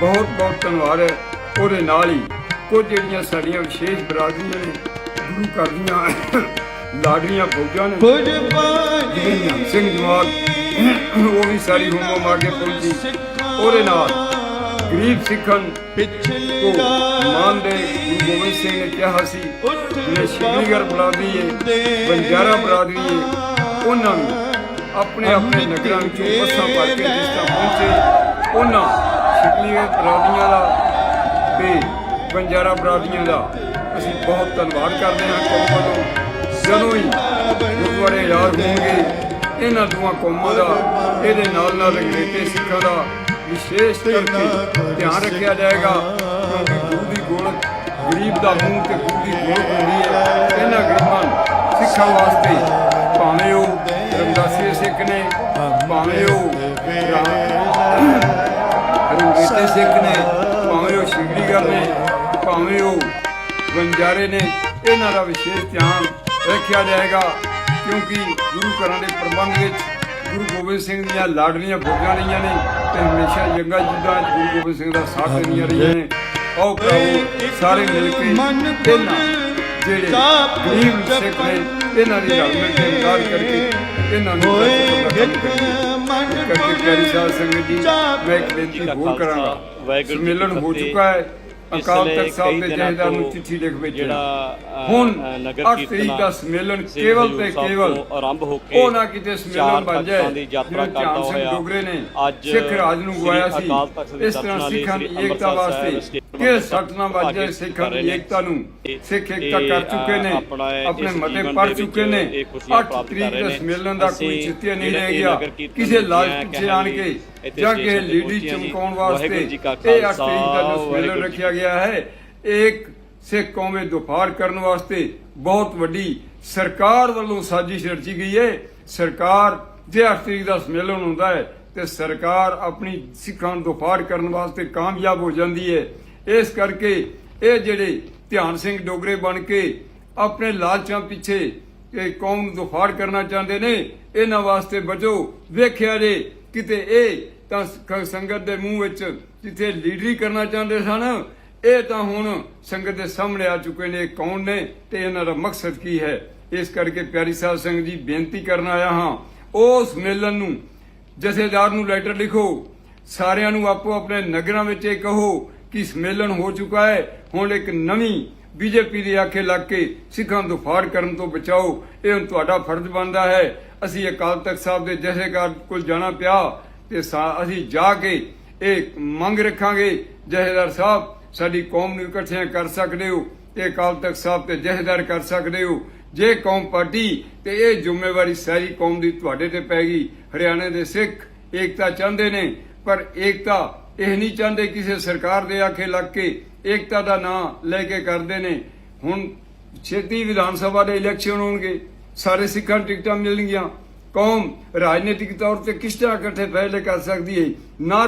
ਬਹੁਤ ਬਹੁਤ ਧੰਨਵਾਦ ਹੈ। ਉਹਦੇ ਨਾਲ ਹੀ ਕੁਝ ਜਿਹੜੀਆਂ ਸਾਡੀਆਂ ਵਿਸ਼ੇਸ਼ ਬਰਾਦਰੀਆਂ ਨੇ ਗੁਰੂ ਘਰ ਦੀਆਂ ਲਾਡਲੀਆਂ ਫੌਜਾਂ ਨੇ
ਕੁਝ
ਨਿਹੰਗ ਸਿੰਘ ਜਮਾਤ ਉਹ ਵੀ ਸਾਰੀ ਹੁਮੋ ਮਾਰ ਕੇ ਪਹੁੰਚੀ। ਉਹਦੇ ਨਾਲ ਗਰੀਬ ਸਿੱਖਾਂ
ਪਿਛਲੇ
ਮਾਨ ਦੇ ਗੁਰੂ ਗੋਬਿੰਦ ਸਿੰਘ ਨੇ ਕਿਹਾ ਸੀ ਜਿਹਨੇ ਸ਼ਿਵਲੀਗਰ ਬਰਾਦਰੀ ਹੈ ਬੰਜਾਰਾ ਬਰਾਦਰੀ ਹੈ ਉਹਨਾਂ ਨੂੰ ਆਪਣੇ ਆਪਣੇ ਨਗਰਾਂ ਵਿੱਚੋਂ ਬੱਸਾਂ ਭਰ ਕੇ ਜਿਸ ਤਰ੍ਹਾਂ ਪਹੁੰਚੇ ਉਹਨਾਂ ਸ਼ਿਵਲੀਗਰ ਬਰਾਦਰੀਆਂ ਦਾ ਤੇ ਬੰਜਾਰਾ ਬਰਾਦਰੀਆਂ ਦਾ ਅਸੀਂ ਬਹੁਤ ਧੰਨਵਾਦ ਕਰਦੇ ਹਾਂ ਕੌਮ ਵੱਲੋਂ ਜਦੋਂ ਹੀ ਗੁਰਦੁਆਰੇ ਯਾਦ ਹੋਣਗੇ ਇਹਨਾਂ ਦੋਵਾਂ ਕੌਮਾਂ ਦਾ ਇਹਦੇ ਨਾਲ ਨਾਲ ਅੰਗਰੇਜ਼ੀ ਸਿੱਖਾਂ ਦਾ ਵਿਸ਼ੇਸ਼ ਕਰਕੇ ਧਿਆਨ ਰੱਖਿਆ ਜਾਏਗਾ। ਕਿਉਂਕਿ ਗੁਰੂ ਦੀ ਗੋਲਕ ਗਰੀਬ ਦਾ ਮੂੰਹ ਤੇ ਗੁਰੂ ਦੀ ਗੋਲਕ ਹੁੰਦੀ ਹੈ। ਇਹਨਾਂ ਗਰੀਬਾਂ ਸਿੱਖਾਂ ਵਾਸਤੇ ਭਾਵੇਂ ਉਹ ਰਮਦਾਸੀ ਸਿੱਖ ਨੇ, ਭਾਵੇਂ ਉਹ ਰੰਗੀਤੇ ਸਿੱਖ ਨੇ, ਭਾਵੇਂ ਉਹ ਸ਼ਿਵਲੀਗਰ ਨੇ, ਭਾਵੇਂ ਉਹ ਬੰਜਾਰੇ ਨੇ, ਇਹਨਾਂ ਦਾ ਵਿਸ਼ੇਸ਼ ਧਿਆਨ ਰੱਖਿਆ ਜਾਏਗਾ। ਕਿਉਂਕਿ ਗੁਰੂ ਘਰਾਂ ਦੇ ਪ੍ਰਬੰਧ ਵਿੱਚ ਗੁਰੂ ਗੋਬਿੰਦ ਸਿੰਘ ਦੀਆਂ ਲਾਡਲੀਆਂ ਫੌਜਾਂ ਰਹੀਆਂ ਨੇ ਤੇ ਹਮੇਸ਼ਾ ਜੰਗਾਂ ਜੁੱਦਾਂ ਗੁਰੂ ਗੋਬਿੰਦ ਸਿੰਘ ਦਾ ਸਾਥ ਦਿੰਦੀਆਂ ਰਹੀਆਂ ਨੇ। ਆਓ ਪ੍ਰਭੂ ਸਾਰੇ ਮਿਲ ਕੇ ਇਹਨਾਂ ਜਿਹੜੇ ਗਰੀਬ ਸਿੱਖ ਨੇ ਇਹਨਾਂ ਦੀ ਰਲ ਮਿਲ ਕੇ ਇਮਦਾਦ ਕਰਕੇ ਇਹਨਾਂ ਨੂੰ ਕਰਕੇ ਪਿਆਰੀ ਸਾਧ ਸੰਗਤ ਜੀ ਮੈਂ ਇੱਕ ਬੇਨਤੀ ਹੋਰ ਕਰਾਂਗਾ। ਸੰਮੇਲਨ ਹੋ। ਚੁੱਕਾ ਹੈ। ਅਕਾਲ ਤਖਤ ਸਾਹਿਬ ਦੇ ਜਥੇਦਾਰ ਨੂੰ ਚਿੱਠੀ ਲਿਖ ਭੇਜੀ
ਜਿਹੜਾ,
ਹੁਣ
ਨਗਰ
8
ਕੀਰਤਨ
ਦਾ ਸੰਮੇਲਨ ਕੇਵਲ ਤੇ ਕੇਵਲ
ਆਰੰਭ ਹੋ ਕੇ
ਉਹ ਨਾ ਕਿਤੇ ਸੰਮੇਲਨ ਬਣ ਜਾਏ
ਦੀ ਯਾਤਰਾ ਕਰਦਾ ਹੋਇਆ।
ਡੋਗਰੇ ਨੇ ਸਿੱਖ ਰਾਜ ਨੂੰ ਗਵਾਇਆ ਸੀ। ਇਸ ਤਰ੍ਹਾਂ ਸਿੱਖਾਂ ਦੀ ਏਕਤਾ ਵਾਸਤੇ ਕਿ ਸੱਟ ਨਾ ਵੱਜ ਜਾਏ
ਭਾਗੀ
ਸਿੱਖਾਂ ਦੀ। ਏਕਤਾ ਨੂੰ ਸਿੱਖ ਏਕਤਾ ਕਰ ਚੁੱਕੇ ਨੇ
ਆਪਣਾ
ਮਤੇ ਪੜ ਚੁੱਕੇ ਨੇ
ਇਹ ਖੁਸ਼ੀਆਂ
8
ਪ੍ਰਾਪਤ
ਤਰੀਕ ਦੇ। ਸੰਮੇਲਨ ਦਾ ਕੋਈ ਚਿੱਤਿਆ ਨਹੀਂ ਰਹਿ ਗਿਆ ਕਿਸੇ ਲਾਲ
ਦੀਆਂ
ਪਿੱਛੇ ਆਣ ਕੇ ਜਾਂ ਕਿਸੇ
ਜੀ।
ਚਮਕਾਉਣ ਵਾਸਤੇ ਇਹ 8
ਖਾਲਸਾ,
ਤਰੀਕ ਦਾ ਜੋ ਸੰਮੇਲਨ ਰੱਖਿਆ ਗਿਆ ਹੈ ਇੱਕ ਸਿੱਖ ਕੌਮ ਵਿੱਚ ਦੁਫਾੜ ਕਰਨ ਵਾਸਤੇ ਬਹੁਤ ਵੱਡੀ ਸਰਕਾਰ ਵੱਲੋਂ ਸਾਜ਼ਿਸ਼ ਰਚੀ ਗਈ ਹੈ ਸਰਕਾਰ ਜੇ 8 ਤਰੀਕ ਦਾ ਸੰਮੇਲਨ ਹੁੰਦਾ ਹੈ ਤੇ ਸਰਕਾਰ ਆਪਣੀ ਸਿੱਖਾਂ ਨੂੰ ਦੁਫਾੜ ਕਰਨ ਵਾਸਤੇ ਕਾਮਯਾਬ ਹੋ ਜਾਂਦੀ ਹੈ ਇਸ ਕਰਕੇ ਇਹ ਜਿਹੜੇ ਧਿਆਨ ਸਿੰਘ ਡੋਗਰੇ ਬਣ ਕੇ ਆਪਣੇ ਲਾਲਚਾਂ ਪਿੱਛੇ ਇਹ ਕੌਮ ਨੂੰ ਦੁਫਾੜ ਕਰਨਾ ਚਾਹੁੰਦੇ ਨੇ, ਇਹਨਾਂ ਵਾਸਤੇ ਬਚੋ ਵੇਖਿਆ ਜੇ ਕਿਤੇ ਇਹ ਤਾਂ ਸੰਗਤ ਦੇ ਮੂੰਹ ਵਿੱਚ ਜਿੱਥੇ ਲੀਡਰੀ ਕਰਨਾ ਚਾਹੁੰਦੇ ਸਨ, ਇਹ ਤਾਂ ਹੁਣ ਸੰਗਤ ਦੇ ਸਾਹਮਣੇ ਆ ਚੁੱਕੇ ਨੇ ਇਹ ਕੌਣ ਨੇ ਤੇ ਇਹਨਾਂ ਦਾ ਮਕਸਦ ਕੀ ਹੈ? ਇਸ ਕਰਕੇ ਪਿਆਰੀ ਸਾਹਿਬ ਸਿੰਘ ਜੀ ਬੇਨਤੀ ਕਰਨ ਆਇਆ ਹਾਂ, ਉਸ ਮੇਲਨ ਨੂੰ ਜਥੇਦਾਰ ਨੂੰ ਲੈਟਰ ਲਿਖੋ, ਸਾਰਿਆਂ ਨੂੰ ਆਪੋ ਆਪਣੇ ਨਗਰਾਂ ਵਿੱਚ ਇਹ ਕਹੋ ਕਿ ਸੰਮੇਲਨ ਹੋ ਚੁੱਕਾ ਹੈ? ਹੁਣ ਇੱਕ ਨਵੀਂ ਬੀਜੇਪੀ ਦੇ ਆਖੇ ਲੱਗ ਕੇ ਸਿੱਖਾਂ ਨੂੰ ਫਾੜ ਕਰਨ ਤੋਂ ਬਚਾਓ, ਇਹ ਹੁਣ ਤੁਹਾਡਾ ਫਰਜ਼ ਬਣਦਾ ਹੈ। ਅਸੀਂ ਅਕਾਲ ਤਖਤ ਸਾਹਿਬ ਦੇ ਜਥੇਦਾਰ ਕੋਲ ਜਾਣਾ ਪਿਆ ਤੇ ਅਸੀਂ ਜਾ ਕੇ ਇਹ ਮੰਗ ਰੱਖਾਂਗੇ। ਜਥੇਦਾਰ ਸਾਹਿਬ, ਸਾਡੀ ਕੌਮ ਨੂੰ ਇਕੱਠਿਆਂ ਕਰ ਸਕਦੇ ਹੋ ਇਹ ਅਕਾਲ ਤਖਤ ਸਾਹਿਬ ਤੇ ਜਥੇਦਾਰ ਕਰ ਸਕਦੇ ਹੋ। ਜੇ ਕੌਮ ਪਾਰਟੀ ਤੇ ਇਹ ਜ਼ਿੰਮੇਵਾਰੀ ਸਾਰੀ ਕੌਮ ਦੀ ਤੁਹਾਡੇ ਤੇ ਪੈ ਗਈ। ਹਰਿਆਣੇ ਦੇ ਸਿੱਖ ਏਕਤਾ ਚਾਹੁੰਦੇ ਨੇ, ਪਰ ਏਕਤਾ ਇਹ ਨਹੀਂ ਚਾਹੁੰਦੇ ਕਿਸੇ ਸਰਕਾਰ ਦੇ ਆਖੇ ਲੱਗ ਕੇ ਏਕਤਾ ਦਾ ਨਾਂ ਲੈ ਕੇ ਕਰਦੇ ਨੇ। ਹੁਣ ਛੇਤੀ ਵਿਧਾਨ ਸਭਾ ਦੇ ਇਲੈਕਸ਼ਨ ਹੋਣਗੇ, ਸਾਰੇ ਸਿੱਖਾਂ ਨੂੰ ਟਿਕਟਾਂ ਮਿਲਣਗੀਆਂ। ਕੌਮ ਰਾਜਨੀਤਿਕ ਤੌਰ ਤੇ ਕਿਸ ਤਰ੍ਹਾਂ ਇਕੱਠੇ ਫੈਸਲੇ ਕਰ ਸਕਦੀ ਹੈ? ਨਾ